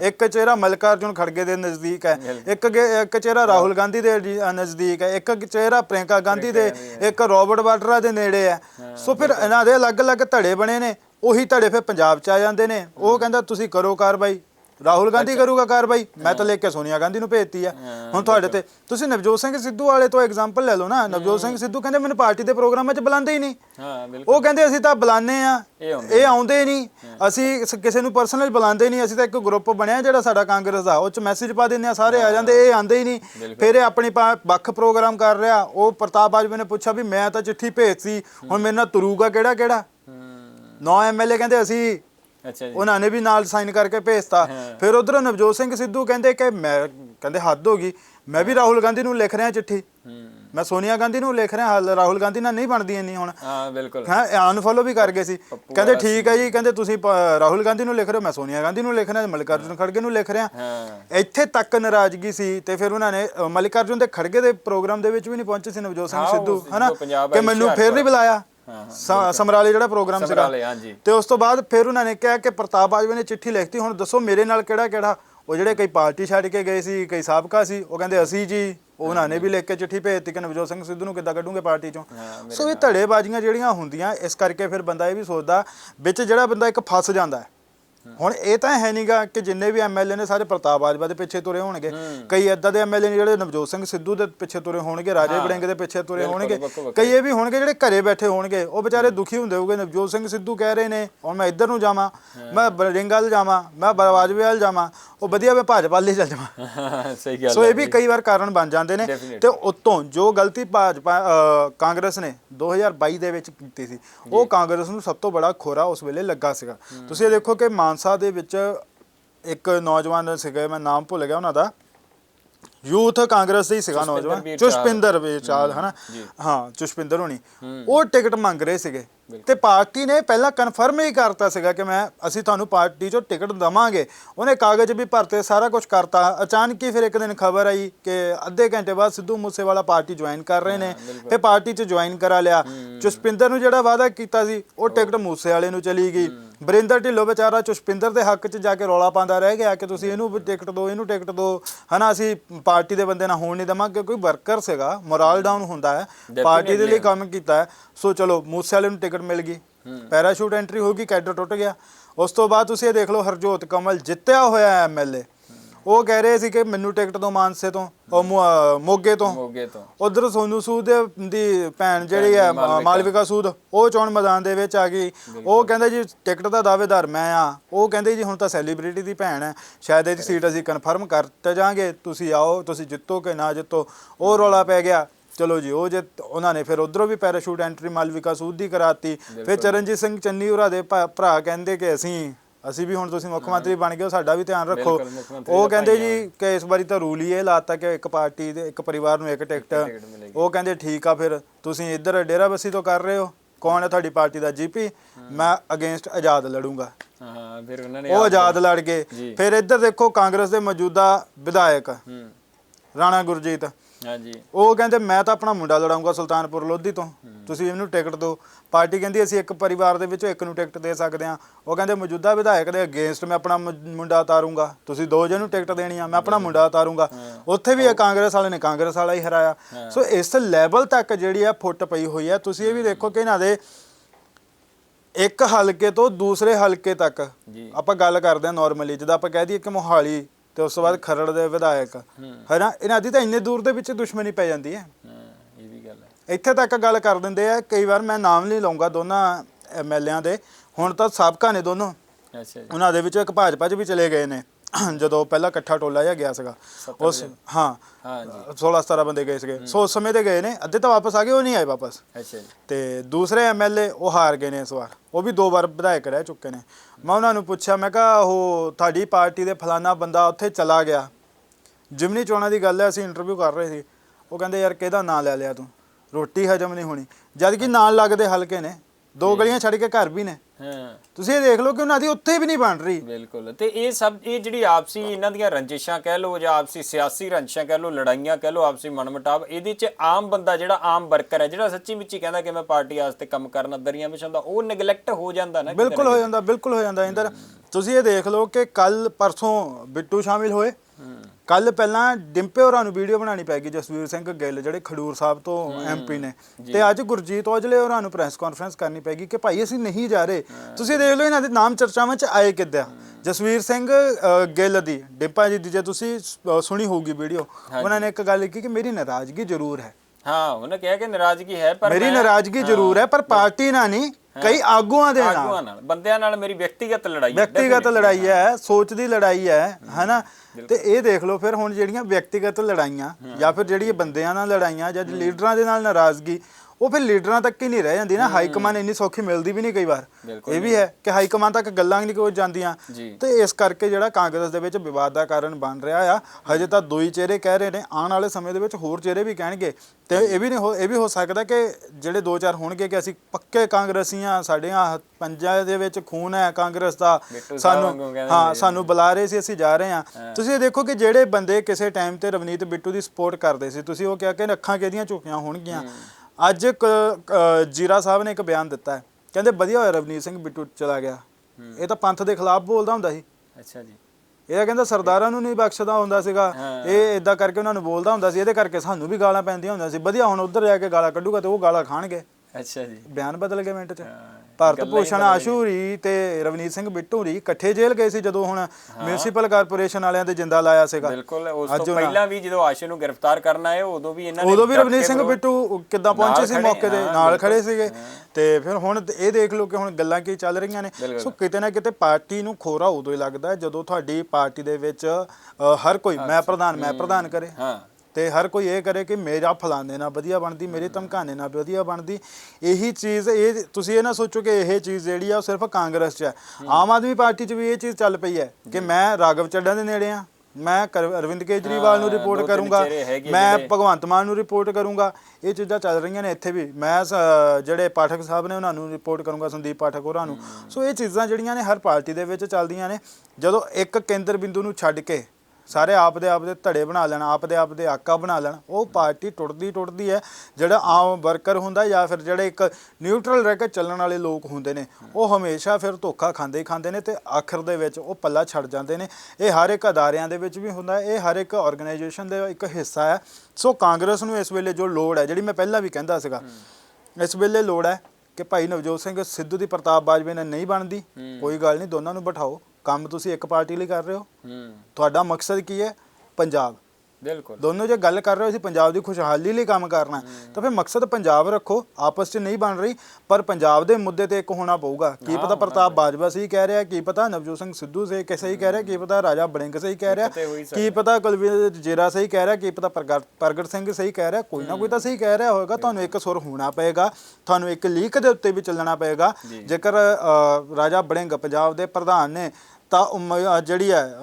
ਇੱਕ ਚਿਹਰਾ ਮਲਕਾਰਜੁਨ ਖੜਗੇ ਦੇ ਨਜ਼ਦੀਕ ਹੈ ਇੱਕ ਇੱਕ ਚਿਹਰਾ ਰਾਹੁਲ ਗਾਂਧੀ ਦੇ ਨਜ਼ਦੀਕ ਹੈ ਇੱਕ ਚਿਹਰਾ ਪ੍ਰਿੰਕਾ ਗਾਂਧੀ ਦੇ ਇੱਕ ਰੋਬਰਟ ਵਾਡਰਾ ਦੇ ਨੇੜੇ ਹੈ। ਸੋ ਫਿਰ ਇਹਨਾਂ ਦੇ ਅਲੱਗ-ਅਲੱਗ ਧੜੇ ਬਣੇ ਨੇ ਉਹੀ ਧੜੇ ਫਿਰ ਪੰਜਾਬ 'ਚ ਆ ਜਾਂਦੇ ਨੇ। ਉਹ ਕਹਿੰਦਾ ਤੁਸੀਂ ਕਰੋ ਕਾਰਵਾਈ। ਰਾਹੁਲ ਗਾਂਧੀ ਕਰੂਗਾ ਕਾਰਵਾਈ। ਮੈਂ ਤਾਂ ਲੈ ਕੇ ਸੋਨੀਆ ਗਾਂਧੀ ਨੂੰ ਭੇਜਤੀ ਆ। ਹੁਣ ਤੁਹਾਡੇ ਤੇ ਤੁਸੀਂ ਨਵਜੋਤ ਸਿੰਘ ਸਿੱਧੂ ਵਾਲੇ ਤੋਂ ਐਗਜ਼ਾਮਪਲ ਲੈ ਲਓ ਨਾ। ਨਵਜੋਤ ਸਿੰਘ ਸਿੱਧੂ ਕਹਿੰਦੇ ਮੈਨੂੰ ਪਾਰਟੀ ਦੇ ਪ੍ਰੋਗਰਾਮਾਂ 'ਚ ਬੁਲਾਉਂਦੇ ਹੀ ਨਹੀਂ। ਹਾਂ ਬਿਲਕੁਲ। ਉਹ ਕਹਿੰਦੇ ਅਸੀਂ ਤਾਂ ਬੁਲਾਉਂਦੇ ਆ ਇਹ ਆਉਂਦੇ ਆਉਂਦੇ ਨਹੀਂ। ਅਸੀਂ ਕਿਸੇ ਨੂੰ ਪਰਸਨਲ ਬੁਲਾਉਂਦੇ ਨਹੀਂ। ਅਸੀਂ ਤਾਂ ਇੱਕ ਗਰੁੱਪ ਬਣਿਆ ਜਿਹੜਾ ਸਾਡਾ ਕਾਂਗਰਸ ਦਾ। ਉਹ ਚ ਮੈਸੇਜ ਪਾ ਦਿੰਦੇ ਆ ਸਾਰੇ ਆ ਜਾਂਦੇ ਇਹ ਆਂਦੇ ਹੀ ਨਹੀਂ। ਫਿਰ ਇਹ ਆਪਣੀ ਵੱਖ ਪ੍ਰੋਗਰਾਮ ਕਰ ਰਿਹਾ। ਉਹ ਪ੍ਰਤਾਪ ਬਾਜਵੇ ਨੇ ਪੁੱਛਿਆ ਵੀ ਮੈਂ ਤਾਂ ਚਿੱਠੀ ਭੇਜਤੀ। ਹੁਣ ਮੇਰੇ ਨਾਲ ਤੁਰੂਗਾ ਕਿਹੜਾ ਕਿਹੜਾ ਨੌ ਐਮਐਲਏ ਕਹਿੰਦੇ ਅਸੀਂ ਅੱਛਾ ਜੀ। ਉਹਨਾਂ ਨੇ ਵੀ ਨਾਲ ਸਾਈਨ ਕਰਕੇ ਭੇਜਤਾ। ਫਿਰ ਉਧਰ ਨਵਜੋਤ ਸਿੰਘ ਸਿੱਧੂ ਕਹਿੰਦੇ ਕਿ ਮੈਂ ਕਹਿੰਦੇ ਹੱਦ ਹੋ ਗਈ। ਮੈਂ ਵੀ ਰਾਹੁਲ ਗਾਂਧੀ ਨੂੰ ਲਿਖ ਰਿਹਾ ਚਿੱਠੀ। ਮੈਂ ਸੋਨੀਆ ਗਾਂਧੀ ਨੂੰ ਲਿਖ ਰਿਹਾ। ਹਾਲ ਰਾਹੁਲ ਗਾਂਧੀ ਨਾਲ ਨਹੀਂ ਬਣਦੀ ਇੰਨੀ ਹੁਣ। ਹਾਂ ਬਿਲਕੁਲ। ਹਾਂ ਅਨਫੋਲੋ ਵੀ ਕਰ ਗਏ ਸੀ। ਕਹਿੰਦੇ ਠੀਕ ਹੈ ਜੀ ਕਹਿੰਦੇ ਤੁਸੀਂ ਰਾਹੁਲ ਗਾਂਧੀ ਨੂੰ ਲਿਖ ਰਹੇ ਹੋ ਮੈਂ ਸੋਨੀਆ ਗਾਂਧੀ ਨੂੰ ਲਿਖ ਰਿਹਾ ਮਲਿਕਾਰਜੁਨ ਖੜਗੇ ਨੂੰ ਲਿਖ ਰਿਹਾ। ਹਾਂ। ਇੱਥੇ ਤੱਕ ਨਾਰਾਜ਼ਗੀ ਸੀ ਤੇ ਫਿਰ ਉਹਨਾਂ ਨੇ ਅ, ਮਲਿਕਾਰਜੁਨ ਦੇ ਖੜਗੇ ਦੇ ਪ੍ਰੋਗਰਾਮ ਦੇ ਵਿੱਚ ਵੀ ਨਹੀਂ ਪਹੁੰਚੇ ਸੀ ਨਵਜੋਤ ਸਿੰਘ ਸਿੱਧੂ ਹਨਾ? ਕਿ ਮੈਨੂੰ ਫਿਰ। ਨਹੀਂ ਬੁਲਾਇਆ। ਹਾਂ, ਸਮਰਾਲੇ ਜਿਹੜਾ ਪ੍ਰੋਗਰਾਮ ਸੀਗਾ। ਸਮਰਾਲੇ, ਹਾਂਜੀ। ਤੇ ਉਸ ਤੋਂ ਬਾਅਦ ਫਿਰ ਉਹਨਾਂ ਨੇ ਕਿਹਾ ਕਿ ਪ੍ਰਤਾਪ ਬਾਜਵਾ ਨੇ ਚਿੱਠੀ ਲਿਖਤੀ। ਹੁਣ ਦੱਸੋ ਮੇਰੇ ਨਾਲ ਕਿਹੜਾ ਕਿਹੜਾ? ਉਹ ਜਿਹੜੇ ਕਈ ਪਾਰਟੀ ਛੱਡ ਕੇ ਗਏ ਸੀ ਕਈ ਸਾਬਕਾ ਸੀ ਉਹ ਕਹਿੰਦੇ ਅਸੀਂ ਜੀ ਉਹਨਾਂ ਨੇ ਵੀ ਲਿਖ ਕੇ ਚਿੱਠੀ ਭੇਜਤੀ ਕਿ ਨਵਜੋਤ ਸਿੰਘ ਸਿੱਧੂ ਨੂੰ ਕਿੱਦਾਂ ਕੱਢੂਗੇ ਪਾਰਟੀ ਚੋਂ? ਸੋ ਇਹ ਧੜੇਬਾਜ਼ੀਆਂ ਜਿਹੜੀਆਂ ਹੁੰਦੀਆਂ ਇਸ ਕਰਕੇ ਫਿਰ ਬੰਦਾ ਇਹ ਵੀ ਸੋਚਦਾ ਵਿੱਚ ਜਿਹੜਾ ਬੰਦਾ ਇੱਕ ਫਸ ਜਾਂਦਾ ਹੈ ਹੁਣ ਇਹ ਤਾਂ ਹੈ ਨਹੀਂਗਾ ਕਿ ਜਿੰਨੇ ਵੀ ਐਮਐਲਏ ਨੇ ਸਾਰੇ ਪ੍ਰਤਾਪ ਬਾਜਵਾ ਦੇ ਪਿੱਛੇ ਤੁਰੇ ਹੋਣਗੇ। ਕਈ ਏਦਾਂ ਦੇ ਐਮਐਲਏ ਨੇ ਜਿਹੜੇ ਨਵਜੋਤ ਸਿੰਘ ਸਿੱਧੂ ਦੇ ਪਿੱਛੇ ਤੁਰੇ ਹੋਣਗੇ ਰਾਜੇ ਵੜਿੰਗ ਦੇ ਪਿੱਛੇ ਤੁਰੇ ਹੋਣਗੇ। ਕਈ ਇਹ ਵੀ ਹੋਣਗੇ ਜਿਹੜੇ ਘਰੇ ਬੈਠੇ ਹੋਣਗੇ। ਉਹ ਵਿਚਾਰੇ ਦੁਖੀ ਹੁੰਦੇ ਹੋਗੇ ਨਵਜੋਤ ਸਿੰਘ ਸਿੱਧੂ ਕਹਿ ਰਹੇ ਨੇ ਹੁਣ ਮੈਂ ਇੱਧਰ ਨੂੰ ਜਾਵਾਂ ਮੈਂ ਵੱਲ ਜਾਵਾਂ ਮੈਂ ਬਾਜਵੇ ਵੱਲ ਜਾਵਾਂ ਉਹ ਵਧੀਆ ਮੈਂ ਭਾਜਪਾ ਵੱਲ ਹੀ ਚੱਲ ਜਾਵਾਂ। ਸਹੀ ਗੱਲ ਸੋ ਇਹ ਵੀ ਕਈ ਵਾਰ ਕਾਰਨ ਬਣ ਜਾਂਦੇ ਨੇ. ਤੇ ਉਤੋਂ ਜੋ ਗਲਤੀ ਭਾਜਪਾ ਕਾਂਗਰਸ ਨੇ 2022 ਦੇ ਵਿੱਚ ਕੀਤੀ ਸੀ ਉਹ ਕਾਂਗਰਸ ਨੂੰ ਸਭ ਤੋਂ ਬੜਾ ਖੋਰਾ ਉਸ ਵੇਲੇ ਲੱਗਾ ਸੀਗਾ। ਤੁਸੀਂ ਇਹ ਦੇਖੋ ਕਿ ਮਾਨਸਾ ਦੇ ਵਿੱਚ ਇੱਕ ਨੌਜਵਾਨ ਸੀਗੇ ਮੈਂ ਨਾਮ ਭੁੱਲ ਗਿਆ ਉਹਨਾਂ ਦਾ। ਯੂਥ ਕਾਂਗਰਸ ਦੇ ਹੀ ਸੀਗਾ ਨੌਜਵਾਨ। ਚੁਸ਼ਪਿੰਦਰ ਵੀਰ ਚਾਲ ਹਨਾ। ਹਾਂ ਚੁਸ਼ਪਿੰਦਰ ਹੋਣੀ। ਉਹ ਟਿਕਟ ਮੰਗ ਰਹੇ ਸੀਗੇ। ਤੇ ਪਾਰਟੀ ਨੇ ਪਹਿਲਾਂ ਕਨਫਰਮ ਹੀ ਕਰਤਾ ਸੀਗਾ ਕਿ ਮੈਂ ਅਸੀਂ ਤੁਹਾਨੂੰ ਪਾਰਟੀ ਚੋਂ ਟਿਕਟ ਦਵਾਂਗੇ। ਉਹਨੇ ਕਾਗਜ਼ ਵੀ ਭਰਤੇ ਸਾਰਾ ਕੁਝ ਕਰਤਾ। ਅਚਾਨਕ ਹੀ ਫਿਰ ਇੱਕ ਦਿਨ ਖਬਰ ਆਈ ਕਿ ਅੱਧੇ ਘੰਟੇ ਬਾਅਦ ਸਿੱਧੂ ਮੂਸੇਵਾਲਾ ਪਾਰਟੀ ਜੁਆਇਨ ਕਰ ਰਹੇ ਨੇ। ਤੇ ਪਾਰਟੀ 'ਚ ਜੁਆਇਨ ਕਰਾ ਲਿਆ। ਚੁਸ਼ਪਿੰਦਰ ਨੂੰ ਜਿਹੜਾ ਵਾਅਦਾ ਕੀਤਾ ਸੀ ਉਹ ਟਿਕਟ ਮੂਸੇ ਵਾਲੇ ਨੂੰ ਚਲੀ ਗਈ। ਬਰਿੰਦਰ ਢਿੱਲੋਂ ਵਿਚਾਰਾ ਚੁਸ਼ਪਿੰਦਰ ਦੇ ਹੱਕ 'ਚ ਜਾ ਕੇ ਰੌਲਾ ਪਾਉਂਦਾ ਰਹਿ ਗਿਆ ਕਿ ਤੁਸੀਂ ਇਹਨੂੰ ਵੀ ਟਿਕਟ ਦਿਓ ਇਹਨੂੰ ਟਿਕਟ ਦਿਓ। ਹਨਾ ਅਸੀਂ ਪਾਰਟੀ ਦੇ ਬੰਦੇ ਨਾਲ ਹੋਣ ਨਹੀਂ ਦੇਵਾਂਗੇ ਕੋਈ ਵਰਕਰ ਸੀਗਾ ਮੋਰਲ ਡਾਊਨ ਹੁੰਦਾ ਹੈ ਪਾਰਟੀ ਦੇ ਲਈ ਕੰਮ ਕੀਤਾ ਹੈ। ਸੋ ਚਲੋ ਮੂਸੇ ਵਾਲੇ ਨੂੰ ਟਿਕਟ ਮਿਲ ਗਈ। ਪੈਰਾਸ਼ੂਟ ਐਂਟਰੀ ਹੋ ਗਈ ਕੈਡਰ ਟੁੱਟ ਗਿਆ। ਉਸ ਤੋਂ ਬਾਅਦ ਤੁਸੀਂ ਇਹ ਦੇਖ ਲਓ ਹਰਜੋਤ ਕਮਲ ਜਿੱਤਿਆ ਹੋਇਆ ਐਮਐਲਏ ਉਹ ਕਹਿ ਰਹੇ ਸੀ ਕਿ ਮੈਨੂੰ ਟਿਕਟ ਦਿਓ ਮਾਨਸੇ ਤੋਂ ਉਹ ਮੁ- ਅਹ ਮੋਗੇ ਤੋਂ। ਮੋਗੇ ਤੋਂ। ਉਧਰ ਸੋਨੂ ਸੂਦ ਦੇ- ਦੀ ਭੈਣ ਜਿਹੜੀ ਹੈ ਮਾਲਵਿਕਾ। ਮਾਲਵਿਕਾ ਸੂਦ ਉਹ ਚੋਣ ਮੈਦਾਨ ਦੇ ਵਿੱਚ ਆ ਗਈ। ਉਹ ਕਹਿੰਦੇ ਜੀ ਟਿਕਟ ਦਾ ਦਾਅਵੇਦਾਰ ਮੈਂ ਆ। ਉਹ ਕਹਿੰਦੇ ਜੀ ਹੁਣ ਤਾਂ ਸੈਲੀਬ੍ਰਿਟੀ ਦੀ ਭੈਣ ਹੈ। ਸ਼ਾਇਦ ਇਹਦੀ ਸੀਟ ਅਸੀਂ ਕਨਫਰਮ ਕਰ ਤੇ ਜਾਾਂਗੇ ਤੁਸੀਂ ਆਓ ਤੁਸੀਂ ਜਿੱਤੋ ਕਿ ਨਾ ਜਿੱਤੋ। ਉਹ ਰੌਲਾ ਪੈ ਗਿਆ। ਚਲੋ ਜੀ ਉਹ ਜੇ ਉਹਨਾਂ ਨੇ ਫਿਰ ਉਧਰੋਂ ਵੀ ਪੈਰਾਸ਼ੂਟ ਐਂਟਰੀ ਮਾਲਵਿਕਾ ਸੂਦ ਦੀ ਕਰਾਤੀ। ਫਿਰ ਚਰਨਜੀਤ ਸਿੰਘ ਚੰਨੀ ਹੋਰਾਂ ਦੇ ਭਾ- ਭਰਾ ਕਹਿੰਦੇ ਕਿ ਅਸੀਂ ਅਸੀਂ ਵੀ ਹੁਣ ਤੁਸੀਂ ਮੁੱਖ ਮੰਤਰੀ ਬਣ ਗਏ ਹੋ ਸਾਡਾ ਵੀ ਧਿਆਨ ਰੱਖੋ। ਬਿਲਕੁਲ, ਮੁੱਖ ਮੰਤਰੀ ਉਹ ਦਾ ਕਹਿੰਦੇ ਭਾਈ ਜੀ ਕਿ ਇਸ ਵਾਰੀ ਤਾਂ ਰੂਲ ਹੀ ਇਹ ਲਾਤਾ ਕਿ ਇੱਕ ਪਾਰਟੀ ਦੇ ਇੱਕ ਪਰਿਵਾਰ ਨੂੰ ਇੱਕ ਟਿਕਟ। ਟਿਕਟ ਮਿਲੇਗੀ। ਉਹ ਕਹਿੰਦੇ ਠੀਕ ਆ ਫਿਰ ਤੁਸੀਂ ਇੱਧਰ ਡੇਰਾਬੱਸੀ ਤੋਂ ਕਰ ਰਹੇ ਹੋ? ਕੌਣ ਹੈ ਤੁਹਾਡੀ ਪਾਰਟੀ ਦਾ ਜੀਪੀ? ਮੈਂ ਅਗੇਂਸਟ ਆਜ਼ਾਦ ਲੜੂੰਗਾ। ਹਾਂ ਫਿਰ ਉਹਨਾਂ ਨੇ ਉਹ ਆਜ਼ਾਦ ਲੜ ਗਏ। ਜੀ। ਫਿਰ ਇੱਧਰ ਦੇਖੋ ਕਾਂਗਰਸ ਦੇ ਮੌਜੂਦਾ ਵਿਧਾਇਕ। ਹੂੰ। ਰਾਣਾ ਗੁਰਜੀਤ। ਹਾਂਜੀ। ਉਹ ਕਹਿੰਦੇ ਮੈਂ ਤਾਂ ਆਪਣਾ ਮੁੰਡਾ ਲੜਾਉਂਗਾ ਸੁਲਤਾਨਪੁਰ ਲੋਧੀ ਤੋਂ। ਤੁਸੀਂ ਇਹਨੂੰ ਟਿਕਟ ਦਿਓ। ਪਾਰਟੀ ਕਹਿੰਦੀ ਅਸੀਂ ਇੱਕ ਪਰਿਵਾਰ ਦੇ ਵਿੱਚੋਂ ਇੱਕ ਨੂੰ ਟਿਕਟ ਦੇ ਸਕਦੇ ਹਾਂ। ਉਹ ਕਹਿੰਦੇ ਮੌਜੂਦਾ ਵਿਧਾਇਕ ਦੇ ਅਗੇਂਸਟ ਮੈਂ ਆਪਣਾ ਮੁੰਡਾ ਉਤਾਰੂੰਗਾ ਤੁਸੀਂ ਦੋ ਜਿਹਨੂੰ ਟਿਕਟ ਦੇਣੀ ਆ ਮੈਂ ਆਪਣਾ ਮੁੰਡਾ ਉਤਾਰੂੰਗਾ ਉੱਥੇ ਵੀ ਇਹ ਕਾਂਗਰਸ ਵਾਲੇ ਨੇ ਕਾਂਗਰਸ ਵਾਲਾ ਹੀ ਹਰਾਇਆ। ਸੋ ਇਸ ਲੈਵਲ ਤੱਕ ਜਿਹੜੀ ਆ ਫੁੱਟ ਪਈ ਹੋਈ ਆ। ਤੁਸੀਂ ਇਹ ਵੀ ਦੇਖੋ ਕਿ ਇਹਨਾਂ ਦੇ ਇੱਕ ਹਲਕੇ ਤੋਂ ਦੂਸਰੇ ਹਲਕੇ ਤੱਕ ਆਪਾਂ ਗੱਲ ਕਰਦੇ ਹਾਂ ਨਾਰਮਲੀ ਜਦੋਂ ਆਪਾਂ ਕਹਿ ਦਈਏ ਕਿ ਮੋਹਾਲੀ ਤੇ ਉਸ ਤੋਂ ਬਾਅਦ ਖਰੜ ਦੇ ਵਿਧਾਇਕ। ਹੈਨਾ ਇਹਨਾਂ ਦੀ ਤਾਂ ਇੰਨੇ ਦੂਰ ਦੇ ਵਿੱਚ ਦੁਸ਼ਮਣੀ ਪੈ ਜਾਂਦੀ ਹੈ। ਇਹ ਵੀ ਗੱਲ ਹੈ। ਇੱਥੇ ਤੱਕ ਗੱਲ ਕਰ ਦਿੰਦੇ ਆ ਕਈ ਵਾਰ ਮੈਂ ਨਾਮ ਨਹੀਂ ਲਵਾਂਗਾ ਦੋਨਾਂ ਐਮਐਲਏਆਂ ਦੇ। ਹੁਣ ਤਾਂ ਸਾਬਕਾ ਨੇ ਦੋਨੋਂ। ਅੱਛਾ ਜੀ। ਉਹਨਾਂ ਦੇ ਵਿੱਚੋਂ ਇੱਕ ਭਾਜਪਾ 'ਚ ਵੀ ਚਲੇ ਗਏ ਨੇ। ਜਦੋਂ ਪਹਿਲਾਂ ਇਕੱਠਾ ਟੋਲਾ ਜਿਹਾ ਗਿਆ ਸੀਗਾ ਉਸ ਹਾਂ ਹਾਂ ਜੀ 16 17 ਬੰਦੇ ਗਏ ਸੀਗੇ। ਸੋ ਉਸ ਸਮੇਂ ਤੇ ਗਏ ਨੇ ਅੱਧੇ ਤਾਂ ਵਾਪਸ ਆ ਗਏ ਉਹ ਨਹੀਂ ਆਏ ਵਾਪਸ। ਅੱਛਾ ਜੀ। ਤੇ ਦੂਸਰੇ ਐਮਐਲਏ ਉਹ ਹਾਰ ਗਏ ਨੇ ਇਸ ਵਾਰ। ਉਹ ਵੀ ਦੋ ਵਾਰ ਵਿਧਾਇਕ ਰਹਿ ਚੁੱਕੇ ਨੇ। ਮੈਂ ਉਹਨਾਂ ਨੂੰ ਪੁੱਛਿਆ ਮੈਂ ਕਿਹਾ ਉਹ ਤੁਹਾਡੀ ਪਾਰਟੀ ਦੇ ਫਲਾਨਾ ਬੰਦਾ ਉੱਥੇ ਚਲਾ ਗਿਆ। ਜਿਮਨੀ ਚੋਣਾਂ ਦੀ ਗੱਲ ਹੈ ਅਸੀਂ ਇੰਟਰਵਿਊ ਕਰ ਰਹੇ ਸੀ। ਉਹ ਕਹਿੰਦੇ ਯਾਰ ਕਿਹਦਾ ਨਾਂ ਲੈ ਲਿਆ ਤੂੰ? ਰੋਟੀ ਹਜਮ ਨਹੀਂ ਹੋਣੀ। ਜਦ ਕਿ ਨਾਲ ਲੱਗਦੇ ਹਲਕੇ ਨੇ। ਦੋ ਗਲੀਆਂ ਛੱਡ ਕੇ ਘਰ ਵੀ ਨੇ। ਹਾਂ। ਤੁਸੀਂ ਇਹ ਦੇਖ ਲਓ ਕਿ ਉਹਨਾਂ ਦੀ ਉੱਥੇ ਵੀ ਨਹੀਂ ਬਣ ਰਹੀ। ਬਿਲਕੁਲ। ਤੇ ਇਹ ਸਭ ਇਹ ਜਿਹੜੀ ਆਪਸੀ ਇਹਨਾਂ ਦੀਆਂ ਰੰਜਿਸ਼ਾਂ ਕਹਿ ਲਓ ਜਾਂ ਆਪਸੀ ਸਿਆਸੀ ਰੰਜਿਸ਼ਾਂ ਕਹਿ ਲਓ ਲੜਾਈਆਂ ਕਹਿ ਲਓ ਆਪਸੀ ਮਨਮਟਾਵ ਇਹਦੇ ਚ ਆਮ ਬੰਦਾ ਜਿਹੜਾ ਆਮ ਵਰਕਰ ਹੈ ਜਿਹੜਾ ਸੱਚੀ ਮੁੱਚੀ ਕਹਿੰਦਾ ਕਿ ਮੈਂ ਪਾਰਟੀ ਵਾਸਤੇ ਕੰਮ ਕਰਨਾ ਦਰੀਆਂ ਵਿਛਾਉਂਦਾ ਉਹ ਨੈਗਲੈਕਟ ਹੋ ਜਾਂਦਾ ਨਾ ਬਿਲਕੁਲ ਹੋ ਜਾਂਦਾ ਬਿਲਕੁਲ ਹੋ ਜਾਂਦਾ ਇੰਦਰ। ਤੁਸੀਂ ਇਹ ਦੇਖ ਲਓ ਕਿ ਕੱਲ ਪਰਸੋਂ ਬਿੱਟੂ ਸ਼ਾਮਿਲ ਹੋਏ। ਕੱਲ ਪਹਿਲਾਂ ਡਿੰਪੇ ਹੋਰਾਂ ਨੂੰ ਵੀਡੀਓ ਬਣਾਉਣੀ ਪੈ ਗਈ ਜਸਵੀਰ ਸਿੰਘ ਗਿੱਲ ਜਿਹੜੇ ਖਡੂਰ ਸਾਹਿਬ ਤੋਂ ਐਮਪੀ ਨੇ। ਤੇ ਅੱਜ ਗੁਰਜੀਤ ਔਜਲੇ ਹੋਰਾਂ ਨੂੰ ਪ੍ਰੈਸ ਕਾਨਫਰੰਸ ਕਰਨੀ ਪੈਗੀ ਕਿ ਭਾਈ ਅਸੀਂ ਨਹੀਂ ਜਾ ਰਹੇ। ਤੁਸੀਂ ਦੇਖ ਲਓ ਇਹਨਾਂ ਦੇ ਨਾਮ ਚਰਚਾਵਾਂ 'ਚ ਆਏ ਕਿੱਦਾਂ। ਜਸਵੀਰ ਸਿੰਘ ਗਿੱਲ ਦੀ ਡਿੰਪਾ ਜੀ ਦੀ ਜੇ ਤੁਸੀਂ ਸੁਣੀ ਹੋਊਗੀ ਵੀਡੀਓ ਉਹਨਾਂ ਨੇ ਇੱਕ ਗੱਲ ਕੀਤੀ ਕਿ ਮੇਰੀ ਨਾਰਾਜ਼ਗੀ ਜ਼ਰੂਰ ਹੈ। ਹਾਂ ਉਹਨੇ ਕਿਹਾ ਕਿ ਨਾਰਾਜ਼ਗੀ ਹੈ ਪਰ ਮੇਰੀ ਨਾਰਾਜ਼ਗੀ ਜ਼ਰੂਰ ਹੈ ਪਰ ਪਾਰਟੀ ਨਾਲ ਨਹੀਂ ਕਈ ਆਗੂਆਂ ਦੇ ਨਾਲ ਆਗੂਆਂ ਨਾਲ। ਬੰਦਿਆਂ ਨਾਲ ਮੇਰੀ ਵਿਅਕਤੀਗਤ ਲੜਾਈ ਹੈ ਵਿਅਕਤੀਗਤ ਲੜਾਈ ਹੈ ਸੋਚ ਦੀ ਲੜਾਈ ਹੈ ਹਨਾ? ਤੇ ਇਹ ਦੇਖ ਲਓ ਫਿਰ ਹੁਣ ਜਿਹੜੀਆਂ ਵਿਅਕਤੀਗਤ ਲੜਾਈਆਂ ਜਾਂ ਫਿਰ ਜਿਹੜੀ ਬੰਦਿਆਂ ਨਾਲ ਲੜਾਈਆਂ ਜਾਂ ਲੀਡਰਾਂ ਦੇ ਨਾਲ ਨਾਰਾਜ਼ਗੀ ਉਹ ਫਿਰ ਲੀਡਰਾਂ ਤੱਕ ਹੀ ਨਹੀਂ ਰਹਿ ਜਾਂਦੀ ਨਾ। ਹਾਈ ਕਮਾਨ ਇੰਨੀ ਸੌਖੀ ਮਿਲਦੀ ਵੀ ਨਹੀਂ ਕਈ ਵਾਰ। ਇਹ ਵੀ ਹੈ ਕਿ ਹਾਈ ਕਮਾਨ ਤੱਕ ਗੱਲਾਂ ਨਹੀਂ ਕੋਈ ਜਾਂਦੀਆਂ। ਤੇ ਇਸ ਕਰਕੇ ਜਿਹੜਾ ਕਾਂਗਰਸ ਦੇ ਵਿੱਚ ਵਿਵਾਦ ਦਾ ਕਾਰਨ ਬਣ ਰਿਹਾ ਆ ਹਜੇ ਤਾਂ ਦੋ ਹੀ ਚਿਹਰੇ ਕਹਿ ਰਹੇ ਨੇ। ਆਉਣ ਵਾਲੇ ਸਮੇਂ ਦੇ ਵਿੱਚ ਹੋਰ ਚਿਹਰੇ ਵੀ ਕਹਿਣਗੇ। ਤੇ ਇਹ ਵੀ ਨਹੀਂ ਹੋ ਇਹ ਵੀ ਹੋ ਸਕਦਾ ਕਿ ਜਿਹੜੇ ਦੋ ਚਾਰ ਹੋਣਗੇ ਕਿ ਅਸੀਂ ਪੱਕੇ ਕਾਂਗਰਸੀਆਂ ਸਾਡਿਆਂ ਪੰਜਾਂ ਦੇ ਵਿੱਚ ਖੂਨ ਹੈ ਕਾਂਗਰਸ ਦਾ। ਸਾਨੂੰ ਹਾਂ ਸਾਨੂੰ ਬੁਲਾ ਰਹੇ ਸੀ ਅਸੀਂ ਜਾ ਰਹੇ ਹਾਂ। ਤੁਸੀਂ ਇਹ ਦੇਖੋ ਕਿ ਜਿਹੜੇ ਬੰਦੇ ਕਿਸੇ ਟਾਈਮ ਤੇ ਰਵਨੀਤ ਬਿੱਟੂ ਦੀ ਸਪੋਰਟ ਕਰਦੇ ਸੀ ਤੁਸੀਂ ਉਹ ਕਿਹਾ ਕਿ ਅੱਖਾਂ ਕਿਹਦੀਆਂ ਝੁਕੀਆਂ ਹੋਣਗੀਆਂ। ਅੱਜ ਜੀਰਾ ਸਾਹਿਬ ਨੇ ਇੱਕ ਬਿਆਨ ਦਿੱਤਾ ਹੈ। ਕਹਿੰਦੇ ਵਧੀਆ ਹੋਇਆ ਰਵਨੀਤ ਸਿੰਘ ਬਿੱਟੂ ਚਲਾ ਗਿਆ। ਇਹ ਤਾਂ ਪੰਥ ਦੇ ਖਿਲਾਫ ਬੋਲਦਾ ਹੁੰਦਾ ਸੀ। ਅੱਛਾ ਜੀ। ਇਹ ਕਹਿੰਦਾ ਸਰਦਾਰਾਂ ਨੂੰ ਨਹੀਂ ਬਖਸ਼ਦਾ ਹੁੰਦਾ ਸੀਗਾ। ਇਹ ਇਦਾਂ ਕਰਕੇ ਉਹਨਾਂ ਨੂੰ ਬੋਲਦਾ ਹੁੰਦਾ ਸੀ। ਇਹਦੇ ਕਰਕੇ ਸਾਨੂੰ ਵੀ ਗਾਲਾਂ ਪੈਂਦੀਆਂ ਹੁੰਦੀਆਂ ਸੀ। ਵਧੀਆ ਹੁਣ ਉੱਧਰ ਜਾ ਕੇ ਗਾਲਾਂ ਕੱਢੂਗਾ ਤੇ ਉਹ ਗਾਲਾਂ ਖਾਣਗੇ। ਅੱਛਾ ਜੀ। ਬਿਆਨ ਬਦਲ ਗਏ ਮਿੰਟ 'ਚ। ਭਾਰਤ ਭੂਸ਼ਣ ਆਸ਼ੂਰੀ ਤੇ ਰਵਨੀਤ ਸਿੰਘ ਬਿੱਟੂ ਹੋਰੀ ਇਕੱਠੇ ਜੇਲ੍ਹ ਗਏ ਸੀ ਜਦੋਂ ਹੁਣ ਮਿਊਨਿਸਪਲ ਕਾਰਪੋਰੇਸ਼ਨ ਵਾਲਿਆਂ ਦੇ ਜਿੰਦਾ ਲਾਇਆ ਸੀਗਾ। ਬਿਲਕੁਲ ਉਸ ਤੋਂ ਪਹਿਲਾਂ ਵੀ ਜਦੋਂ ਆਸ਼ੇ ਨੂੰ ਗ੍ਰਿਫਤਾਰ ਕਰਨ ਆਏ ਉਦੋਂ ਵੀ ਇਹਨਾਂ ਨੇ ਉਦੋਂ ਵੀ ਰਵਨੀਤ ਸਿੰਘ ਬਿੱਟੂ ਕਿੱਦਾਂ ਪਹੁੰਚੇ ਸੀ ਮੌਕੇ ਤੇ? ਹਾਂ, ਨਾਲ। ਖੜੇ ਸੀਗੇ। ਤੇ ਫਿਰ ਹੁਣ ਇਹ ਦੇਖ ਲਓ ਕਿ ਹੁਣ ਗੱਲਾਂ ਕੀ ਚੱਲ ਰਹੀਆਂ ਨੇ। ਸੋ ਕਿਤੇ ਨਾ ਕਿਤੇ ਪਾਰਟੀ ਨੂੰ ਖੋਰਾ ਉਦੋਂ ਹੀ ਲੱਗਦਾ ਜਦੋਂ ਤੁਹਾਡੀ ਪਾਰਟੀ ਦੇ ਵਿੱਚ ਹਰ ਕੋਈ ਮੈਂ ਪ੍ਰਧਾਨ ਮੈਂ ਪ੍ਰਧਾਨ ਕਰੇ। ਹਾਂ। ਤੇ ਹਰ ਕੋਈ ਇਹ ਕਰੇ ਕਿ ਮੇਰਾ ਫਲਾਣੇ ਨਾਲ ਵਧੀਆ ਬਣਦੀ ਮੇਰੇ ਧਮਕਾਣੇ ਨਾਲ ਵਧੀਆ ਬਣਦੀ। ਇਹੀ ਚੀਜ਼ ਇਹ ਤੁਸੀਂ ਇਹ ਨਾ ਸੋਚੋ ਕਿ ਇਹ ਚੀਜ਼ ਜਿਹੜੀ ਆ ਉਹ ਸਿਰਫ ਕਾਂਗਰਸ 'ਚ ਹੈ। ਆਮ ਆਦਮੀ ਪਾਰਟੀ 'ਚ ਵੀ ਇਹ ਚੀਜ਼ ਚੱਲ ਪਈ ਹੈ ਕਿ ਮੈਂ ਰਾਗਵ ਚੱਡਾ ਦੇ ਨੇੜੇ ਆ ਮੈਂ ਅਰਵਿੰਦ ਕੇਜਰੀਵਾਲ ਨੂੰ ਰਿਪੋਰਟ ਕਰੂੰਗਾ ਮੈਂ ਭਗਵੰਤ ਮਾਨ ਨੂੰ ਰਿਪੋਰਟ ਕਰੂੰਗਾ। ਇਹ ਚੀਜ਼ਾਂ ਚੱਲ ਰਹੀਆਂ ਨੇ ਇੱਥੇ ਵੀ। ਮੈਂ ਜਿਹੜੇ ਪਾਠਕ ਸਾਹਿਬ ਨੇ ਉਹਨਾਂ ਨੂੰ ਰਿਪੋਰਟ ਕਰੂੰਗਾ ਸੰਦੀਪ ਪਾਠਕ ਹੋਰਾਂ ਨੂੰ। ਸੋ ਇਹ ਚੀਜ਼ਾਂ ਜਿਹੜੀਆਂ ਨੇ ਹਰ ਪਾਰਟੀ ਦੇ ਵਿੱਚ ਚੱਲਦੀਆਂ ਨੇ। ਜਦੋਂ ਇੱਕ ਕੇਂਦਰ ਬਿੰਦੂ ਨੂੰ ਛੱਡ ਕੇ ਸਾਰੇ ਆਪ ਦੇ ਆਪ ਦੇ ਧੜੇ ਬਣਾ ਲੈਣ ਆਪ ਦੇ ਆਪ ਦੇ ਆਕਾ ਬਣਾ ਲੈਣ। ਉਹ ਪਾਰਟੀ ਟੁੱਟਦੀ ਟੁੱਟਦੀ ਹੈ ਜਿਹੜਾ ਆਮ ਵਰਕਰ ਹੁੰਦਾ ਜਾਂ ਫਿਰ ਜਿਹੜੇ ਇੱਕ ਨਿਊਟਰਲ ਰਹਿ ਕੇ ਚੱਲਣ ਵਾਲੇ ਲੋਕ ਹੁੰਦੇ ਨੇ ਉਹ ਹਮੇਸ਼ਾ ਫਿਰ ਧੋਖਾ ਖਾਂਦੇ ਖਾਂਦੇ ਨੇ ਤੇ ਆਖਰ ਦੇ ਵਿੱਚ ਉਹ ਪੱਲਾ ਛੱਡ ਜਾਂਦੇ ਨੇ। ਇਹ ਹਰ ਇੱਕ ਅਦਾਰਿਆਂ ਦੇ ਵਿੱਚ ਵੀ ਹੁੰਦਾ ਹੈ, ਇਹ ਹਰ ਇੱਕ ਆਰਗੇਨਾਈਜੇਸ਼ਨ ਦਾ ਇੱਕ ਹਿੱਸਾ ਹੈ। ਸੋ ਕਾਂਗਰਸ ਨੂੰ ਇਸ ਵੇਲੇ ਜੋ ਲੋੜ ਹੈ ਜਿਹੜੀ ਮੈਂ ਪਹਿਲਾਂ ਵੀ ਕਹਿੰਦਾ ਸੀਗਾ ਇਸ ਵੇਲੇ ਲੋੜ ਹੈ ਕਿ ਭਾਈ ਨਵਜੋਤ ਸਿੰਘ ਸਿੱਧੂ ਦੀ ਪ੍ਰਤਾਪ ਬਾਜਵੇ ਨਾਲ ਨਹੀਂ ਬਣਦੀ। ਕੋਈ ਗੱਲ ਨਹੀਂ ਦੋਨਾਂ ਨੂੰ ਬਿਠਾਓ। ਕੰਮ ਤੁਸੀਂ ਇੱਕ ਪਾਰਟੀ ਲਈ ਕਰ ਰਹੇ ਹੋ? ਹੂੰ। ਤੁਹਾਡਾ ਮਕਸਦ ਕੀ ਹੈ? ਪੰਜਾਬ। ਬਿਲਕੁਲ। ਦੋਨੋਂ ਜੇ ਗੱਲ ਕਰ ਰਹੇ ਹੋ ਅਸੀਂ ਪੰਜਾਬ ਦੀ ਖੁਸ਼ਹਾਲੀ ਲਈ ਕੰਮ ਕਰਨਾ ਤਾਂ ਫਿਰ ਮਕਸਦ ਪੰਜਾਬ ਰੱਖੋ ਆਪਸ 'ਚ ਨਹੀਂ ਬਣ ਰਹੀ ਪਰ ਪੰਜਾਬ ਦੇ ਮੁੱਦੇ ਤੇ ਇੱਕ ਹੋਣਾ ਪਊਗਾ। ਕੀ ਪਤਾ ਪ੍ਰਤਾਪ ਬਾਜਵਾ ਸਹੀ ਕਹਿ ਰਿਹਾ ਕੀ ਪਤਾ ਨਵਜੋਤ ਸਿੰਘ ਸਿੱਧੂ ਸੇ ਕਿ ਸਹੀ ਕਹਿ ਰਿਹਾ ਕੀ ਪਤਾ ਰਾਜਾ ਬੜਿੰਗ ਸਹੀ ਕਹਿ ਰਿਹਾ ਹੋ ਹੀ ਕੀ ਪਤਾ ਕੁਲਵੀਰ ਜੇਰਾ ਸਹੀ ਕਹਿ ਰਿਹਾ ਕੀ ਪਤਾ ਪ੍ਰਗਟ ਸਿੰਘ ਸਹੀ ਕਹਿ ਰਿਹਾ ਕੋਈ ਨਾ ਕੋਈ ਤਾਂ ਸਹੀ ਕਹਿ ਰਿਹਾ ਹੋਵੇਗਾ ਤੁਹਾਨੂੰ ਇੱਕ ਸੁਰ ਹੋਣਾ ਪਏਗਾ ਤੁਹਾਨੂੰ ਇੱਕ ਲੀਕ ਦੇ ਉੱਤੇ ਵੀ ਚੱਲਣਾ ਪਏਗਾ। ਜੇਕਰ ਰਾਜਾ ਬੜਿੰਗ ਪੰਜਾਬ ਦੇ ਪ੍ਰਧਾਨ ਨੇ ਤਾਂ ਉਮ- ਜਿਹੜੀ ਹੈ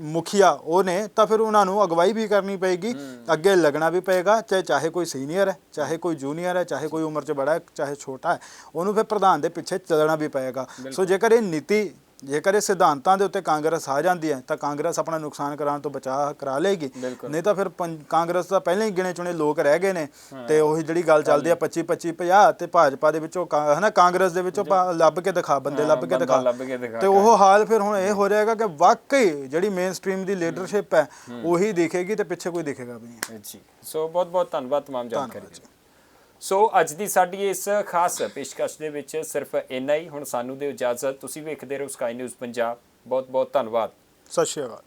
ਮੁਖੀਆ ਉਹ ਨੇ ਤਾਂ ਫਿਰ ਉਹਨਾਂ ਨੂੰ ਅਗਵਾਈ ਵੀ ਕਰਨੀ ਪਏਗੀ। ਅੱਗੇ ਲੱਗਣਾ ਵੀ ਪਏਗਾ ਚਾਹੇ ਚਾਹੇ ਕੋਈ ਸੀਨੀਅਰ ਹੈ ਚਾਹੇ ਕੋਈ ਜੂਨੀਅਰ ਹੈ ਚਾਹੇ ਕੋਈ ਉਮਰ 'ਚ ਬੜਾ ਹੈ ਚਾਹੇ ਛੋਟਾ ਹੈ ਉਹਨੂੰ ਫਿਰ ਪ੍ਰਧਾਨ ਦੇ ਪਿੱਛੇ ਚੱਲਣਾ ਵੀ ਪਏਗਾ। ਸੋ ਜੇਕਰ ਇਹ ਨੀਤੀ ਜੇਕਰ ਇਹ ਸਿਧਾਂਤਾਂ ਦੇ ਉੱਤੇ ਕਾਂਗਰਸ ਆ ਜਾਂਦੀ ਹੈ ਤਾਂ ਕਾਂਗਰਸ ਆਪਣਾ ਨੁਕਸਾਨ ਕਰਾਉਣ ਤੋਂ ਬਚਾ ਕਰਾ ਲਏਗੀ ਬਿਲਕੁਲ। ਨਹੀਂ ਤਾਂ ਫਿਰ ਪੰਜ- ਕਾਂਗਰਸ ਦਾ ਪਹਿਲਾਂ ਹੀ ਗਿਣੇ ਚੁਣੇ ਲੋਕ ਰਹਿ ਗਏ ਨੇ ਤੇ ਉਹੀ ਜਿਹੜੀ ਗੱਲ ਚੱਲਦੀ ਆ 25 25 50 ਤੇ ਭਾਜਪਾ ਦੇ ਵਿੱਚੋਂ ਕਾ- ਹਨਾ ਕਾਂਗਰਸ ਦੇ ਵਿੱਚੋਂ ਪਾ- ਲੱਭ ਕੇ ਦਿਖਾ ਬੰਦੇ ਲੱਭ ਕੇ ਬੰਦਾ ਦਿਖਾ ਲੱਭ ਕੇ ਦਿਖਾ ਤੇ ਉਹ ਹਾਲ ਫਿਰ ਹੁਣ ਇਹ ਹੋ ਜਾਏਗਾ ਕਿ ਵਾਕਈ ਜਿਹੜੀ ਮੇਨ ਸਟ੍ਰੀਮ ਦੀ ਲੀਡਰਸ਼ਿਪ ਹੈ ਉਹੀ ਦਿਖੇਗੀ ਤੇ ਪਿੱਛੇ ਕੋਈ ਦਿਖੇਗਾ ਵੀ ਨਹੀਂ ਜੀ ਸੋ ਬਹੁਤ ਬਹੁਤ ਧੰਨਵਾਦ तमाम ਜਾਣਕਾਰੀ ਧੰਨਵਾਦ ਜੀ। ਲਈ ਸੋ ਅੱਜ ਦੀ ਸਾਡੀ ਇਸ ਖਾਸ ਪੇਸ਼ਕਸ਼ ਦੇ ਵਿੱਚ ਸਿਰਫ ਇੰਨਾ ਹੀ। ਹੁਣ ਸਾਨੂੰ ਦਿਓ ਇਜਾਜ਼ਤ। ਤੁਸੀਂ ਵੇਖਦੇ ਰਹੋ ਸਕਾਈ ਨਿਊਜ਼ ਪੰਜਾਬ। ਬਹੁਤ ਬਹੁਤ ਧੰਨਵਾਦ। ਸਤਿ ਸ਼੍ਰੀ ਅਕਾਲ।